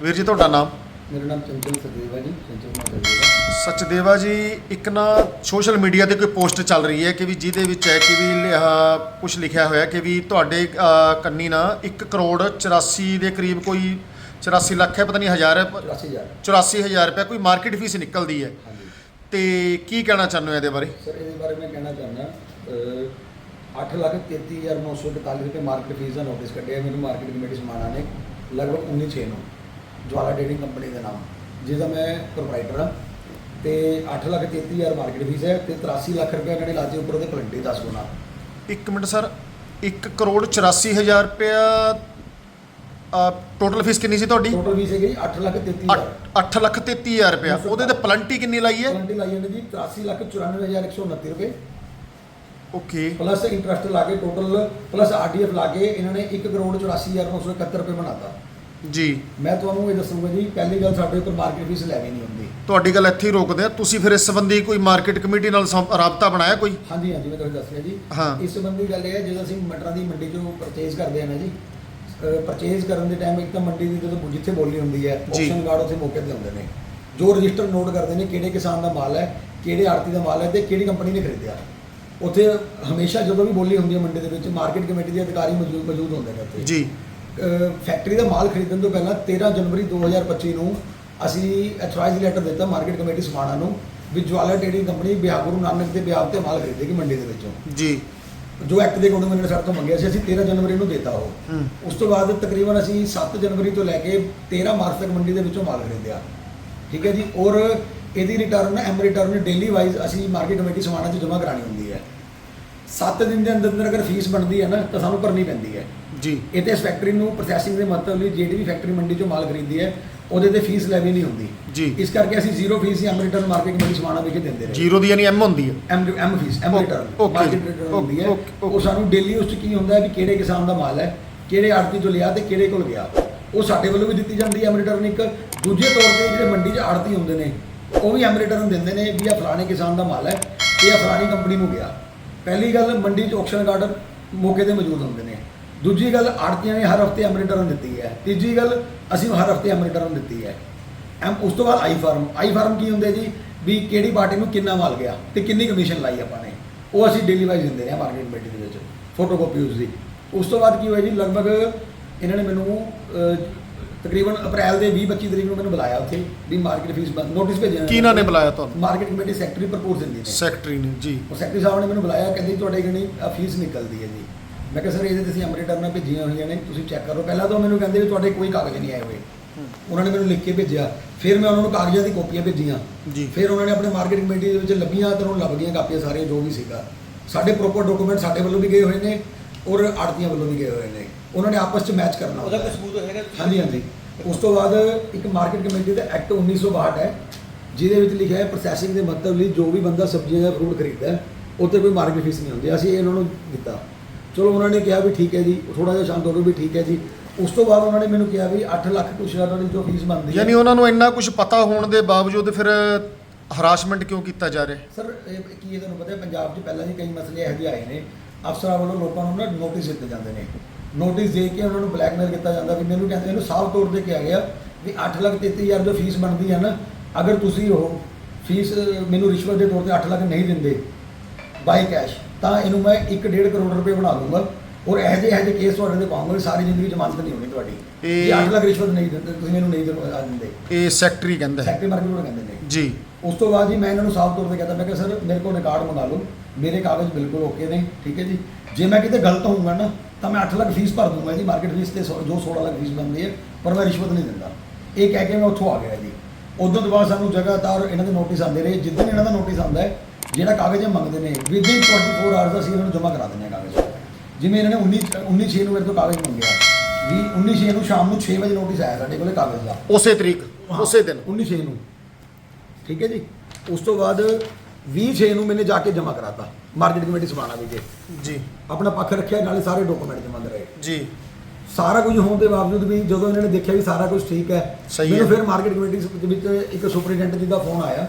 ਵੀਰ ਜੀ ਤੁਹਾਡਾ ਨਾਮ? ਮੇਰਾ ਨਾਮ ਚੰਚਲ ਸਦੇਵਾ ਜੀ ਚੰਚਲ ਕੁਮਾਰ ਸਚਦੇਵਾ ਜੀ ਇੱਕ ਨਾ ਸੋਸ਼ਲ ਮੀਡੀਆ ਤੇ ਕੋਈ ਪੋਸਟ ਚੱਲ ਰਹੀ ਹੈ ਕਿ ਵੀ ਜਿਹਦੇ ਵਿੱਚ ਹੈ ਕਿ ਵੀ ਕੁਝ ਲਿਖਿਆ ਹੋਇਆ ਕਿ ਵੀ ਤੁਹਾਡੇ ਅਹ, ਕੰਨੀ ਨਾ 1 ਕਰੋੜ 84 ਦੇ ਕਰੀਬ ਕੋਈ 84 ਲੱਖ ਹੈ ਪਤਾ ਨਹੀਂ ਹਜ਼ਾਰ ਹੈ 84000 84000 ਰੁਪਏ ਕੋਈ ਮਾਰਕੀਟ ਫੀਸ ਨਿਕਲਦੀ ਹੈ। ਹਾਂਜੀ। ਤੇ ਕੀ ਕਹਿਣਾ ਚਾਹੁੰਦੇ ਹੋ ਇਹਦੇ ਬਾਰੇ? ਸਰ ਇਹਦੇ ਬਾਰੇ ਮੈਂ ਕਹਿਣਾ ਚਾਹੁੰਦਾ 8 ਲੱਖ 33941 ਰੁਪਏ ਮਾਰਕੀਟ ਫੀਸ ਦਾ ਨੋਟਿਸ ਕੱਢਿਆ ਮੈਨੂੰ ਮਾਰਕੀਟ ਕਮੇਟੀ ਸਮਾਣਾ ਨੇ ਲਗਭਗ 19 ਛੇ ਨੂੰ। ਜਵਾਲਾ ਡੇਟਿੰਗ ਕੰਪਨੀ ਦੇ ਨਾਮ। ਜਿਹਦਾ ਮੈਂ ਪ੍ਰੋਪਰਾਈਟਰ ਹਾਂ ਤੇ 8 ਲੱਖ 33000 ਮਾਰਕੀਟ ਫੀਸ ਹੈ ਤੇ 83 ਲੱਖ ਰੁਪਏ ਇਹਨਾਂ ਨੇ ਲਾਤੇ ਉੱਪਰ ਉਹਦੇ ਪਲੰਟੀ 10 ਗੁਣਾ ਇੱਕ ਮਿੰਟ ਸਰ 1 ਕਰੋੜ 84000 ਰੁਪਇਆ ਟੋਟਲ ਫੀਸ ਕਿੰਨੀ ਸੀ ਤੁਹਾਡੀ? ਟੋਟਲ ਫੀਸ ਹੈਗੀ 8 ਲੱਖ 33000 8 ਲੱਖ 33000 ਰੁਪਇਆ। ਉਹਦੇ ਤੇ ਪਲੰਟੀ ਕਿੰਨੀ ਲਾਈ ਹੈ? ਪਲੰਟੀ ਲਾਈ ਜਾਂਦੀ ਜੀ 83 ਲੱਖ 94129 ਰੁਪਏ। ਓਕੇ। ਪਲੱਸ ਇੰਟਰਸਟ ਲਾ ਕੇ ਟੋਟਲ ਪਲੱਸ ਆਰਡੀਐਫ ਲਾ ਕੇ ਇਹਨਾਂ ਨੇ 1 ਕਰੋੜ 84971 ਰੁਪਏ ਬਣਾਤਾ। ਜੀ। ਮੈਂ ਤੁਹਾਨੂੰ ਇਹ ਦੱਸੂਗਾ ਜੀ ਪਹਿਲੀ ਗੱਲ ਸਾਡੇ ਉੱਪਰ ਮਾਰਕੀਟ ਫੀਸ ਲੈਣੀ ਨਹੀਂ ਹੁੰਦੀ ਤੁਹਾਡੀ ਗੱਲ ਇੱਥੇ ਹੀ ਰੋਕਦੇ ਆ। ਤੁਸੀਂ ਫਿਰ ਇਸ ਸੰਬੰਧੀ ਕੋਈ ਮਾਰਕੀਟ ਕਮੇਟੀ ਨਾਲ ਸੰਪ- ਰਾਬਤਾ ਬਣਾਇਆ ਕੋਈ? ਹਾਂਜੀ ਹਾਂਜੀ ਮੈਂ ਤੁਹਾਨੂੰ ਦੱਸ ਰਿਹਾ ਜੀ। ਹਾਂ। ਇਸ ਸੰਬੰਧੀ ਗੱਲ ਇਹ ਹੈ ਜਦੋਂ ਅਸੀਂ ਮਟਰਾਂ ਦੀ ਮੰਡੀ ਚੋਂ ਪਰਚੇਜ਼ ਕਰਦੇ ਹਾਂ ਨਾ ਜੀ ਪਰਚੇਜ਼ ਕਰਨ ਦੇ ਟਾਈਮ ਇੱਕ ਤਾਂ ਮੰਡੀ ਦੀ ਜਦੋਂ ਜਿੱਥੇ ਬੋਲੀ ਹੁੰਦੀ ਹੈ ਜੀ। ਆਪਸ਼ਨ ਕਾਰਡ ਉੱਥੇ ਮੌਕੇ ਤੇ ਹੁੰਦੇ ਨੇ। ਜੋ ਰਜਿਸਟਰ ਨੋਟ ਕਰਦੇ ਨੇ ਕਿਹੜੇ ਕਿਸਾਨ ਦਾ ਮਾਲ ਹੈ ਕਿਹੜੇ ਆੜਤੀ ਦਾ ਮਾਲ ਹੈ ਤੇ ਕਿਹੜੀ ਕੰਪਨੀ ਨੇ ਖਰੀਦਿਆ। ਉੱਥੇ ਹਮੇਸ਼ਾ ਜਦੋਂ ਵੀ ਬੋਲੀ ਹੁੰਦੀ ਹੈ ਮੰਡੀ ਦੇ ਵਿੱਚ ਮਾਰਕੀਟ ਕਮੇਟੀ ਦੇ ਅਧਿਕਾਰੀ ਮੌਜੂਦ ਮੌਜੂਦ ਹੁੰਦੇ ਨੇ ਉੱਥੇ। ਜੀ। ਫੈਕਟਰੀ ਦਾ ਮਾਲ ਖਰੀਦਣ ਤੋਂ ਪਹਿਲਾਂ 13 ਜਨਵਰੀ 2025 ਨੂੰ ਅਸੀਂ ਐਥੋਰਾਈਜ਼ ਲੈਟਰ ਦਿੱਤਾ ਮਾਰਕੀਟ ਕਮੇਟੀ ਸਮਾਣਾ ਨੂੰ ਵੀ ਜਵਾਲਾ ਟ੍ਰੇਡਿੰਗ ਕੰਪਨੀ ਬਿਹਾਰ ਗੁਰੂ ਨਾਨਕ ਦੇ ਬਿਹਾਰ ਤੇ ਮਾਲ ਖਰੀਦੇਗੀ ਮੰਡੀ ਦੇ ਵਿੱਚੋਂ। ਜੀ। ਜੋ ਐਕਟ ਦੇ ਅਕੋਰਡਿੰਗ ਉਹਨਾਂ ਨੇ ਸਾਡੇ ਤੋਂ ਮੰਗਿਆ ਸੀ ਅਸੀਂ 13 ਜਨਵਰੀ ਨੂੰ ਦਿੱਤਾ ਉਹ। ਉਸ ਤੋਂ ਬਾਅਦ ਤਕਰੀਬਨ ਅਸੀਂ 7 ਜਨਵਰੀ ਤੋਂ ਲੈ ਕੇ 13 ਮਾਰਚ ਤੱਕ ਮੰਡੀ ਦੇ ਵਿੱਚੋਂ ਮਾਲ ਖਰੀਦਿਆ। ਠੀਕ ਹੈ ਜੀ? ਔਰ ਇਹਦੀ return M return daily wise ਅਸੀਂ ਮਾਰਕੀਟ ਕਮੇਟੀ ਸਮਾਣਾ 'ਚ ਜਮ੍ਹਾਂ ਕਰਾਣੀ ਹੁੰਦੀ ਹੈ। 7 ਦਿਨ ਦੇ ਅੰਦਰ ਅੰਦਰ ਅਗਰ ਫੀਸ ਬਣਦੀ ਹੈ ਨਾ ਤਾਂ ਸਾਨੂੰ ਭਰਨੀ ਪੈਂਦੀ ਹੈ। ਜੀ। ਇਹ ਤੇ ਇਸ ਫੈਕਟਰੀ ਨੂੰ ਪ੍ਰੋਸੈਸਿੰਗ ਦੇ ਮਤਲਬ ਲਈ ਜਿਹੜੀ ਵੀ ਫੈਕਟਰੀ ਮੰਡੀ ਚੋਂ ਮਾਲ ਖਰੀਦਦੀ ਹੈ ਉਹਦੇ ਤੇ ਫੀਸ ਲੈਵੀ ਨਹੀਂ ਹੁੰਦੀ। ਜੀ। ਇਸ ਕਰਕੇ ਅਸੀਂ ਜ਼ੀਰੋ ਫੀਸ ਹੀ M return market committee Samana ਵਿਖੇ ਦਿੰਦੇ ਰਹੇ। ਜ਼ੀਰੋ ਦੀ ਯਾਨੀ ਐਮ ਹੁੰਦੀ ਹੈ। M M fee M return market return ਹੁੰਦੀ ਹੈ। ਉਹ ਸਾਨੂੰ ਡੇਲੀ ਉਸ ਚ ਕੀ ਹੁੰਦਾ ਹੈ ਵੀ ਕਿਹੜੇ ਕਿਸਾਨ ਦਾ ਮਾਲ ਹੈ ਕਿਹੜੇ ਆੜਤੀ ਤੋਂ ਲਿਆ ਤੇ ਕਿਹੜੇ ਕੋਲ ਗਿਆ। ਉਹ ਸਾਡੇ ਵੱਲੋਂ ਵੀ ਦਿੱਤੀ ਜਾਂਦੀ ਹੈ ਐਮ ਰਿਟਰਨ ਇੱਕ। ਦੂਜੇ ਤੌਰ ਤੇ ਜਿਹੜੇ ਮੰਡੀ 'ਚ ਆੜਤੀ ਹੁੰਦੇ ਨੇ ਉਹ ਵੀ ਐਮ ਰਿਟਰਨ ਦਿੰਦੇ ਨੇ ਵੀ ਇਹ ਫਲਾਣੇ ਕਿਸਾਨ ਦਾ ਮਾਲ ਹੈ ਇਹ ਫਲਾਣੀ ਕੰਪਨੀ ਨੂੰ ਗਿਆ। ਪਹਿਲੀ ਗੱਲ ਮੰਡੀ 'ਚ ਆਕਸ਼ਨ ਕਾਰਡ ਮੌਕੇ ਤੇ ਮੌਜੂਦ ਹੁੰਦੇ ਨੇ। ਦੂਜੀ ਗੱਲ ਆੜਤੀਆਂ ਨੇ ਹਰ ਹਫ਼ਤੇ ਰਿਟਰਨ ਦਿੱਤੀ ਹੈ। ਤੀਜੀ ਗੱਲ ਅਸੀਂ ਹਰ ਹਫ਼ਤੇ ਰਿਟਰਨ ਦਿੱਤੀ ਹੈ। ਐਮ ਉਸ ਤੋਂ ਬਾਅਦ ਆਈ ਫਾਰਮ। ਆਈ ਫਾਰਮ ਕੀ ਹੁੰਦੇ ਜੀ? ਵੀ ਕਿਹੜੀ ਪਾਰਟੀ ਨੂੰ ਕਿੰਨਾ ਮਾਲ ਗਿਆ ਤੇ ਕਿੰਨੀ ਕਮਿਸ਼ਨ ਲਾਈ ਆਪਾਂ ਨੇ। ਉਹ ਅਸੀਂ ਡੇਲੀ ਵਾਈਜ਼ ਦਿੰਦੇ ਨੇ ਮਾਰਕੀਟ ਕਮੇਟੀ ਦੇ ਵਿੱਚ ਫੋਟੋਕਾਪੀ ਉਸ ਦੀ। ਉਸ ਤੋਂ ਬਾਅਦ ਕੀ ਹੋਇਆ ਜੀ? ਲਗਭਗ ਇਹਨਾਂ ਨੇ ਮੈਨੂੰ ਤਕਰੀਬਨ ਅਪ੍ਰੈਲ ਦੇ 20 25 ਤਰੀਕ ਨੂੰ ਮੈਨੂੰ ਬੁਲਾਇਆ ਉੱਥੇ ਵੀ ਮਾਰਕੀਟ ਫੀਸ ਨੋਟਿਸ ਭੇਜਿਆ ਕੀ ਇਹਨਾਂ ਨੇ ਬੁਲਾਇਆ ਤੁਹਾਨੂੰ? ਮਾਰਕੀਟ ਕਮੇਟੀ ਸੈਕਟਰੀ ਪ੍ਰਪੋਜ਼ ਦਿੰਦੀ ਨੇ ਸੈਕਟਰੀ ਨੇ ਜੀ। ਉਹ ਸੈਕਟਰੀ ਸਾਹਿਬ ਨੇ ਮੈਨੂੰ ਬੁਲਾਇਆ ਕਹਿੰਦੇ ਤੁਹਾਡੇ ਕਿੰਨੀ ਫੀਸ ਨਿਕਲਦੀ ਹੈ ਜੀ। ਮੈਂ ਕਿਹਾ ਸਰ ਇਹਦੇ ਤੇ ਅਸੀਂ ਅਮਰ ਰਿਟਰਨਾਂ ਭੇਜੀਆਂ ਹੋਈਆਂ ਨੇ ਤੁਸੀਂ ਚੈੱਕ ਕਰੋ। ਪਹਿਲਾਂ ਤਾਂ ਉਹ ਮੈਨੂੰ ਕਹਿੰਦੇ ਵੀ ਤੁਹਾਡੇ ਕੋਈ ਕਾਗਜ਼ ਨਹੀਂ ਆਏ ਹੋਏ। ਉਹਨਾਂ ਨੇ ਮੈਨੂੰ ਲਿਖ ਕੇ ਭੇਜਿਆ। ਫਿਰ ਮੈਂ ਉਹਨਾਂ ਨੂੰ ਕਾਗਜ਼ਾਂ ਦੀ ਕਾਪੀਆਂ ਭੇਜੀਆਂ। ਜੀ। ਫਿਰ ਉਹਨਾਂ ਨੇ ਆਪਣੇ ਮਾਰਕੀਟ ਕਮੇਟੀ ਦੇ ਵਿੱਚ ਲੱਭੀਆਂ ਤੇ ਉਹਨੂੰ ਲੱਭ ਗਈਆਂ ਕਾਪੀਆਂ ਸਾਰੀਆਂ ਜੋ ਵੀ ਸੀਗਾ। ਸਾਡੇ ਪ੍ਰੋਪਰ ਡਾਕੂਮੈਂਟ ਸਾਡੇ ਵੱਲੋਂ ਵੀ ਗਏ ਹੋਏ ਨੇ ਔਰ ਆੜਤੀਆਂ ਵੱਲੋਂ ਵੀ ਗਏ ਹੋਏ ਨੇ। ਉਹਨਾਂ ਨੇ ਆਪਸ ਚ ਮੈਚ ਕਰਨਾ ਉਹਦਾ ਹੁੰਦਾ ਕੋਈ। ਸਬੂਤ ਹੈਗਾ? ਹਾਂਜੀ ਹਾਂਜੀ। ਉਸ ਤੋਂ ਬਾਅਦ ਇੱਕ ਮਾਰਕੀਟ ਕਮੇਟੀ ਦਾ ਐਕਟ 1962 ਹੈ ਜਿਹਦੇ ਵਿੱਚ ਲਿਖਿਆ ਹੈ ਪ੍ਰੋਸੈਸਿੰਗ ਦੇ ਮਤਲਬ ਲਈ ਜੋ ਵੀ ਬੰਦਾ ਸਬਜ਼ੀਆਂ ਜਾਂ ਫਰੂਟ ਖਰੀਦਦਾ ਹੈ ਉੱਤੇ ਕੋਈ ਮਾਰਕੀਟ ਫੀਸ ਨਹੀਂ ਹੁੰਦੀ। ਅਸੀਂ ਇਹਨਾਂ ਨੂੰ ਦਿੱਤਾ। ਚਲੋ ਉਹਨਾਂ ਨੇ ਕਿਹਾ ਵੀ ਠੀਕ ਹੈ ਜੀ ਥੋੜਾ ਜਿਹਾ ਸ਼ਾਂਤ ਹੋ ਗਏ ਵੀ ਠੀਕ ਹੈ ਜੀ। ਉਸ ਤੋਂ ਬਾਅਦ ਉਹਨਾਂ ਨੇ ਮੈਨੂੰ ਕਿਹਾ ਵੀ 8 ਲੱਖ ਕੁਛ ਉਹਨਾਂ ਦੀ ਜੋ ਫੀਸ ਬਣਦੀ ਹੈ। ਯਾਨੀ ਉਹਨਾਂ ਨੂੰ ਇੰਨਾ ਕੁਝ ਪਤਾ ਹੋਣ ਦੇ ਬਾਵਜੂਦ ਫਿਰ ਹਰਾਸਮੈਂਟ ਕਿਉਂ ਕੀਤਾ ਜਾ ਰਿਹਾ? ਸਰ ਇਹ ਕੀ ਇਹ ਤੁਹਾਨੂੰ ਪਤਾ ਹੈ ਪੰਜਾਬ 'ਚ ਪਹਿਲਾਂ ਵੀ ਕਈ ਮਸਲੇ ਇਹੋ ਜਿਹੇ ਆਏ ਨੇ। ਅਫਸਰਾਂ ਵੱਲੋਂ ਲੋਕਾਂ ਨੂੰ ਨਾ ਨੋਟਿਸ ਦਿੱਤੇ ਜਾਂਦੇ ਨੇ। ਨੋਟਿਸ ਦੇ ਕੇ ਉਹਨਾਂ ਨੂੰ ਬਲੈਕਮੇਲ ਕੀਤਾ ਜਾਂਦਾ ਵੀ ਮੈਨੂੰ ਕਹਿੰਦੇ ਇਹਨੂੰ ਸਾਫ਼ ਤੌਰ ਤੇ ਕਿਹਾ ਗਿਆ ਵੀ 8 ਲੱਖ 33000 ਜੋ ਫੀਸ ਬਣਦੀ ਹੈ ਨਾ ਅਗਰ ਤੁਸੀਂ ਉਹ ਫੀਸ ਮੈਨੂੰ ਰਿਸ਼ਵਤ ਦੇ ਤੌਰ ਤੇ 8 ਲੱਖ ਨਹੀਂ ਦਿੰਦੇ ਬਾਈ ਕੈਸ਼ ਤਾਂ ਇਹਨੂੰ ਮੈਂ 1.5 ਕਰੋੜ ਰੁਪਏ ਬਣਾ ਦੂੰਗਾ ਔਰ ਇਹੋ ਜਿਹੇ ਇਹੋ ਜਿਹੇ ਕੇਸ ਤੁਹਾਡੇ ਤੇ ਪਾਉਂਗਾ ਸਾਰੀ ਜ਼ਿੰਦਗੀ ਜ਼ਮਾਨਤ ਨਹੀਂ ਹੋਣੀ ਤੁਹਾਡੀ। ਇਹ- ਜੇ 8 ਲੱਖ ਰਿਸ਼ਵਤ ਨਹੀਂ ਦਿੰਦੇ ਤੁਸੀਂ ਮੈਨੂੰ ਨਹੀਂ ਦਿੰਦੇ ਦਿੰਦੇ। ਇਹ ਸੈਕਟਰੀ ਕਹਿੰਦਾ ਹੈ। ਸੈਕਟਰੀ ਮਾਰਕੀਟ ਕਹਿੰਦੇ ਨੇ। ਜੀ। ਉਸ ਤੋਂ ਬਾਅਦ ਜੀ ਮੈਂ ਇਹਨਾਂ ਨੂੰ ਸਾਫ਼ ਤੌਰ ਤੇ ਕਹਿੰਦਾ ਮੈਂ ਕਿਹਾ ਸਰ ਮੇਰੇ ਕੋਲ ਰਿਕਾਰਡ ਮੰਗਾ ਲਓ। ਮੇਰੇ ਕਾਗਜ਼ ਬਿਲਕੁਲ ਓਕੇ ਨੇ ਠੀਕ ਹੈ ਜੀ। ਜੇ ਮੈਂ ਕਿਤੇ ਗਲਤ ਹੋਊਂਗਾ ਨਾ ਤਾਂ ਮੈਂ 8 ਲੱਖ ਫੀਸ ਭਰ ਦੂੰਗਾ ਜੀ ਮਾਰਕੀਟ ਫੀਸ ਤੇ ਸੌ- ਜੋ 16 ਲੱਖ ਫੀਸ ਬਣਦੀ ਹੈ ਪਰ ਮੈਂ ਰਿਸ਼ਵਤ ਨਹੀਂ ਦਿੰਦਾ। ਇਹ ਕਹਿ ਕੇ ਮੈਂ ਉੱਥੋਂ ਆ ਗਿਆ ਜੀ। ਉਦੋਂ ਤੋਂ ਬਾਅਦ ਸਾਨੂੰ ਜਗ੍ਹਾਤਾਰ ਇਹਨਾਂ ਦੇ ਨੋਟਿਸ ਆਉਂਦੇ ਰਹੇ। ਜਿੱਦਣ ਇਹਨਾਂ ਦਾ ਨੋਟਿਸ ਆਉਂਦਾ ਹੈ ਜਿਹੜਾ ਕਾਗਜ਼ ਇਹ ਮੰਗਦੇ ਨੇ ਵਿਦਿਨ 24 ਆਵਰਸ ਅਸੀਂ ਇਹਨਾਂ ਨੂੰ ਜਮ੍ਹਾਂ ਕਰਾ ਦਿੰਦੇ ਹਾਂ ਕਾਗਜ਼। ਜਿਵੇਂ ਇਹਨਾਂ ਨੇ 19 19 6 ਨੂੰ ਮੇਰੇ ਤੋਂ ਕਾਗਜ਼ ਮੰਗਿਆ। ਵੀ 19 6 ਨੂੰ ਸ਼ਾਮ ਨੂੰ 6 ਵਜੇ ਨੋਟਿਸ ਆਇਆ ਸਾਡੇ ਕੋਲੇ ਕਾਗਜ਼ ਦਾ। ਉਸੇ ਤਰੀਕ ਉਸੇ ਦਿਨ। 19 ਛੇ ਨੂੰ। ਠੀਕ ਹੈ ਜੀ? ਉਸ ਤੋਂ ਬਾਅਦ 20 ਛੇ ਨੂੰ ਮੈਨੇ ਜਾ ਕੇ ਜਮ੍ਹਾਂ ਕਰਾਤਾ ਮਾਰਕੀਟ ਕਮੇਟੀ ਸਮਾਣਾ ਵਿਖੇ। ਜੀ। ਆਪਣਾ ਪੱਖ ਰੱਖਿਆ ਨਾਲੇ ਸਾਰੇ ਡਾਕੂਮੈਂਟ ਜਮ੍ਹਾਂ ਰਹੇ। ਜੀ। ਸਾਰਾ ਕੁਝ ਹੋਣ ਦੇ ਬਾਵਜੂਦ ਵੀ ਜਦੋਂ ਇਹਨਾਂ ਨੇ ਦੇਖਿਆ ਵੀ ਸਾਰਾ ਕੁਝ ਠੀਕ ਹੈ। ਮੈਨੂੰ ਫਿਰ ਮਾਰਕੀਟ ਕਮੇਟੀ ਦੇ ਵਿੱਚ ਇੱਕ ਸੁਪਰੀਡੈਂਟ ਜੀ ਦਾ ਫੋਨ ਆਇਆ।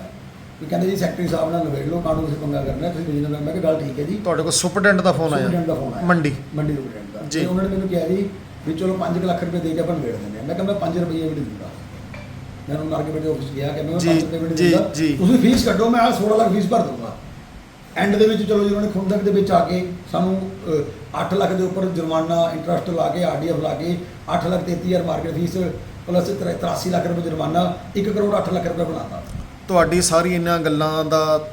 ਵੀ ਕਹਿੰਦੇ ਜੀ ਸੈਕਟਰੀ ਸਾਹਿਬ ਨਾਲ ਨਿਬੇੜ ਲਓ ਕਾਨੂੰਨ ਤੁਸੀਂ ਪੰਗਾ ਕਰਨਾ ਤੁਸੀਂ ਬਿਜਨਸ ਮੈਂ ਕਿਹਾ ਗੱਲ ਠੀਕ ਹੈ ਜੀ। ਤੁਹਾਡੇ ਕੋਲ ਸੁਪਰਡੈਂਟ ਦਾ ਫੋਨ ਸੁਪਰੀਡੈਂਟ ਦਾ ਆਇਆ ਫੋਨ ਆਇਆ। ਮੰਡੀ। ਮੰਡੀ ਸੁਪਰੀਡੈਂਟ ਦਾ। ਜੀ। ਉਹਨਾਂ ਨੇ ਮੈਨੂੰ ਕਿਹਾ ਜੀ ਵੀ ਚਲੋ 5 ਲੱਖ ਰੁਪਏ ਦੇ ਕੇ ਆਪਾਂ ਨਿਬੇੜ ਦਿੰਦੇ ਆ ਮੈਂ ਕਿਹਾ ਮੈਂ 5 ਰੁਪਏ ਵੀ ਨਹੀਂ ਦਿੰਦਾ। ਮੈਂ ਉਹਨੂੰ ਮਾਰਕੀਟ ਦੇ ਆਫਿਸ ਗਿਆ ਕਿ ਮੈਂ ਜੀ, 5 ਰੁਪਏ ਵੀ ਨਹੀਂ ਦਿੰਦਾ। ਤੁਸੀਂ ਫੀਸ ਕੱਢੋ ਮੈਂ 16 ਲੱਖ ਫੀਸ ਭਰ ਦੂੰਗਾ ਐਂਡ ਦੇ ਵਿੱਚ ਚਲੋ ਜੀ ਉਹਨਾਂ ਨੇ ਖੁੰਦਕ ਦੇ ਵਿੱਚ ਆ ਕੇ ਸਾਨੂੰ 8 ਲੱਖ ਦੇ ਉੱਪਰ ਜੁਰਮਾਨਾ ਇੰਟਰਸਟ ਲਾ ਕੇ ਆਰਡੀਐਫ ਲਾ ਕੇ 8 lakh 33000 market fee plus 83 lakh ਰੁਪਏ ਜੁਰਮਾਨਾ 1 ਕਰੋੜ 8 ਲੱਖ ਰੁਪਏ ਬਣਾਤਾ। ਤੁਹਾਡੀ ਸਾਰੀ ਇਹਨਾਂ ਗੱਲਾਂ ਦਾ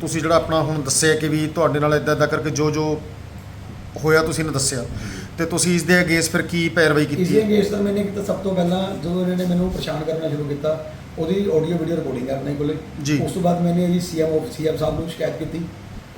ਤੁਸੀਂ ਜਿਹੜਾ ਆਪਣਾ ਹੁਣ ਦੱਸਿਆ ਕਿ ਵੀ ਤੁਹਾਡੇ ਨਾਲ ਇਦਾਂ ਇਦਾਂ ਕਰਕੇ ਜੋ ਜੋ ਹੋਇਆ ਤੁਸੀਂ ਨੇ ਦੱਸਿਆ। ਤੇ ਤੁਸੀਂ ਇਸ ਦੇ ਅਗੇਂਸਟ ਫਿਰ ਕੀ ਪੈਰਵਾਈ ਇਸੇ ਕੀਤੀ ਅਗੇਂਸਟ ਤਾਂ ਮੈंने ਤਾਂ ਸਭ ਤੋਂ ਪਹਿਲਾਂ ਜਦੋਂ ਇਹਨਾਂ ਨੇ ਮੈਨੂੰ ਪਰੇਸ਼ਾਨ ਕਰਨਾ ਸ਼ੁਰੂ ਕੀਤਾ ਉਹਦੀ ਆਡੀਓ ਵੀਡੀਓ ਰਿਕਾਰਡਿੰਗ ਹੈ ਆਪਣੇ ਕੋਲੇ। ਜੀ। ਉਸ ਤੋਂ ਬਾਅਦ ਮੈंने ਜੀ ਸੀਐਮ ਆਫ ਸੀਐਮ ਸਾਹਿਬ ਨੂੰ ਸ਼ਿਕਾਇਤ ਕੀਤੀ।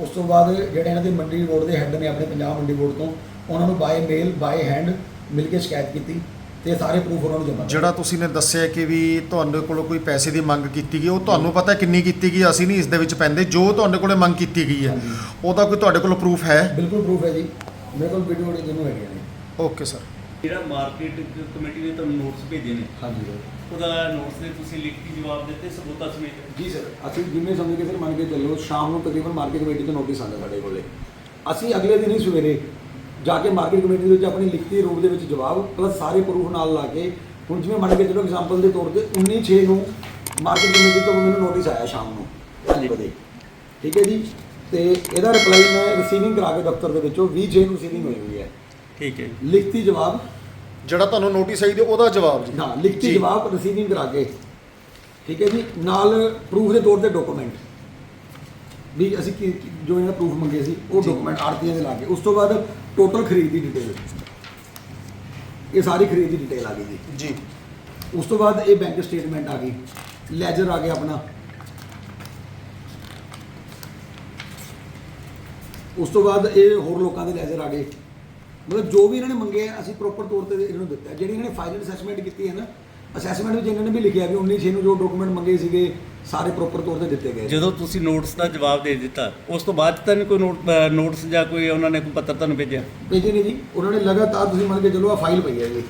ਉਸ ਤੋਂ ਬਾਅਦ ਜਿਹੜੇ ਇਹਨਾਂ ਦੇ ਮੰਡੀ ਬੋਰਡ ਦੇ ਹੈੱਡ ਨੇ ਆਪਣੇ ਪੰਜਾਬ ਮੰਡੀ ਬੋਰਡ ਤੋਂ ਉਹਨਾਂ ਨੂੰ ਬਾਏ ਮੇਲ ਬਾਏ ਹੈਂਡ ਮਿਲ ਕੇ ਸ਼ਿਕਾਇਤ ਕੀਤੀ। ਤੇ ਸਾਰੇ ਪ੍ਰੂਫ ਉਹਨਾਂ ਨੂੰ ਜਮ੍ਹਾਂ ਜਿਹੜਾ ਤੁਸੀਂ ਨੇ ਦੱਸਿਆ ਕਿ ਵੀ ਤੁਹਾਡੇ ਕੋਲੋਂ ਕੋਈ ਪੈਸੇ ਦੀ ਮੰਗ ਕੀਤੀ ਗਈ ਉਹ ਤੁਹਾਨੂੰ ਪਤਾ ਕਿੰਨੀ ਕੀਤੀ ਗਈ ਅਸੀਂ ਨਹੀਂ ਇਸ ਦੇ ਵਿੱਚ ਪੈਂਦੇ ਜੋ ਤੁਹਾਡੇ ਕੋਲੇ ਮੰਗ ਕੀਤੀ ਗਈ ਹੈ ਹਾਂਜੀ। ਉਹਦਾ ਕੋਈ ਤੁਹਾਡੇ ਕੋਲ ਪ੍ਰੂਫ ਹੈ? ਬਿਲਕੁਲ ਪ੍ਰੂਫ ਹੈ ਜੀ। ਮੇਰੇ ਕੋਲ ਵੀਡੀਓ ਵੀਡੀਓ ਦੋਨੋਂ ਹੈਗੀਆਂ ਨੇ ਓਕੇ ਸਰ ਜਿਹੜਾ ਮਾਰਕੀਟ ਕਮੇਟੀ ਨੇ ਤੁਹਾਨੂੰ ਨੋਟਸ ਭੇਜੇ ਨੇ ਹਾਂਜੀ ਸਰ ਉਹਦਾ ਨੋਟਸ ਦੇ ਤੁਸੀਂ ਲਿਖਤੀ ਜਵਾਬ ਦਿੱਤੇ ਸਬੂਤਾਂ ਸਮੇਤ? ਜੀ ਸਰ ਅਸੀਂ ਜਿੰਨੇ ਸਮਝ ਕੇ ਸਰ ਮੰਨ ਕੇ ਚੱਲੋ ਸ਼ਾਮ ਨੂੰ ਤਕਰੀਬਨ ਮਾਰਕੀਟ ਕਮੇਟੀ ਤੋਂ ਨੋਟਿਸ ਆਉਂਦਾ ਸਾਡੇ ਕੋਲੇ। ਅਸੀਂ ਅਗਲੇ ਦਿਨ ਹੀ ਸਵੇਰੇ ਜਾ ਕੇ ਮਾਰਕੀਟ ਕਮੇਟੀ ਦੇ ਵਿੱਚ ਆਪਣੀ ਲਿਖਤੀ ਰੂਪ ਦੇ ਵਿੱਚ ਜਵਾਬ ਪਲੱਸ ਸਾਰੇ ਪ੍ਰੂਫ ਨਾਲ ਲਾ ਕੇ ਹੁਣ ਜਿਵੇਂ ਮੰਨ ਕੇ ਚੱਲੋ ਐਗਜ਼ਾਮਪਲ ਦੇ ਤੌਰ ਤੇ 19 6 ਨੂੰ ਮਾਰਕੀਟ ਕਮੇਟੀ ਤੋਂ ਮੈਨੂੰ ਨੋਟਿਸ ਆਇਆ ਸ਼ਾਮ ਨੂੰ 5 ਵਜੇ। ਠੀਕ ਹੈ ਜੀ? ਤੇ ਇਹਦਾ ਰਿਪਲਾਈ ਮੈਂ ਰਿਸੀਵਿੰਗ ਕਰਾ ਕੇ ਦਫ਼ਤਰ ਦੇ ਵਿੱਚੋਂ 20 6 ਨੂੰ ਰਿਸੀਵਿੰਗ ਹੋਈ ਹੋਈ ਹੈ। ਠੀਕ ਹੈ ਲਿਖਤੀ ਜਵਾਬ। ਜਿਹੜਾ ਤੁਹਾਨੂੰ ਨੋਟਿਸ ਆਈ ਦੇ ਉਹਦਾ ਜਵਾਬ ਜੀ। ਹਾਂ ਲਿਖਤੀ। ਜਵਾਬ ਰਿਸੀਵਿੰਗ ਕਰਾ ਕੇ। ਠੀਕ ਹੈ ਜੀ? ਨਾਲ ਪ੍ਰੂਫ ਦੇ ਤੌਰ ਤੇ ਡਾਕੂਮੈਂਟ ਵੀ ਅਸੀਂ ਜੋ ਇਹਨਾਂ ਪ੍ਰੂਫ ਮੰਗੇ ਸੀ ਉਹ। ਡਾਕੂਮੈਂਟ ਆਰਤੀਆਂ ਦੇ ਲਾ ਕੇ। ਉਸ ਤੋਂ ਬਾਅਦ ਟੋਟਲ ਖਰੀਦ ਦੀ ਡਿਟੇਲ ਇਹ ਸਾਰੀ ਖਰੀਦ ਦੀ ਡਿਟੇਲ ਆ ਗਈ ਜੀ। ਜੀ। ਉਸ ਤੋਂ ਬਾਅਦ ਇਹ ਬੈਂਕ ਸਟੇਟਮੈਂਟ ਆ ਗਈ। ਲੈਜਰ ਆ ਗਿਆ ਆਪਣਾ। ਉਸ ਤੋਂ ਬਾਅਦ ਇਹ ਹੋਰ ਲੋਕਾਂ ਦੇ ਲੈਜਰ ਆ ਗਏ। ਮਤਲਬ ਜੋ ਵੀ ਇਹਨਾਂ ਨੇ ਮੰਗੇ ਆ, ਅਸੀਂ ਪ੍ਰੋਪਰ ਤੌਰ ਤੇ ਇਹਨਾਂ ਨੂੰ ਦਿੱਤਾ। ਜਿਹੜੀ ਇਹਨਾਂ ਨੇ ਫਾਈਨਲ ਅਸੈਸਮੈਂਟ ਕੀਤੀ ਹੈ ਨਾ ਅਸੈਸਮੈਂਟ ਵਿੱਚ ਇਹਨਾਂ ਨੇ ਵੀ ਲਿਖਿਆ ਵੀ 19 6 ਨੂੰ ਜੋ ਡਾਕੂਮੈਂਟ ਮੰਗੇ ਸੀਗੇ ਸਾਰੇ ਪ੍ਰੋਪਰ ਤੌਰ ਤੇ ਦਿੱਤੇ ਗਏ ਜਦੋਂ ਤੁਸੀਂ ਨੋਟਸ ਦਾ ਜਵਾਬ ਦੇ ਦਿੱਤਾ ਉਸ ਤੋਂ ਬਾਅਦ ਤਾਂ ਨਹੀਂ ਕੋਈ ਨੋਟ ਨੋਟਸ ਜਾਂ ਕੋਈ ਉਹਨਾਂ ਨੇ ਕੋਈ ਪੱਤਰ ਤੁਹਾਨੂੰ ਭੇਜਿਆ? ਭੇਜੇ ਨੇ ਜੀ। ਉਹਨਾਂ ਨੇ ਲਗਾਤਾਰ ਤੁਸੀਂ ਮੰਨ ਕੇ ਚੱਲੋ ਆ ਫਾਈਲ ਪਈ ਹੈ ਜੀ।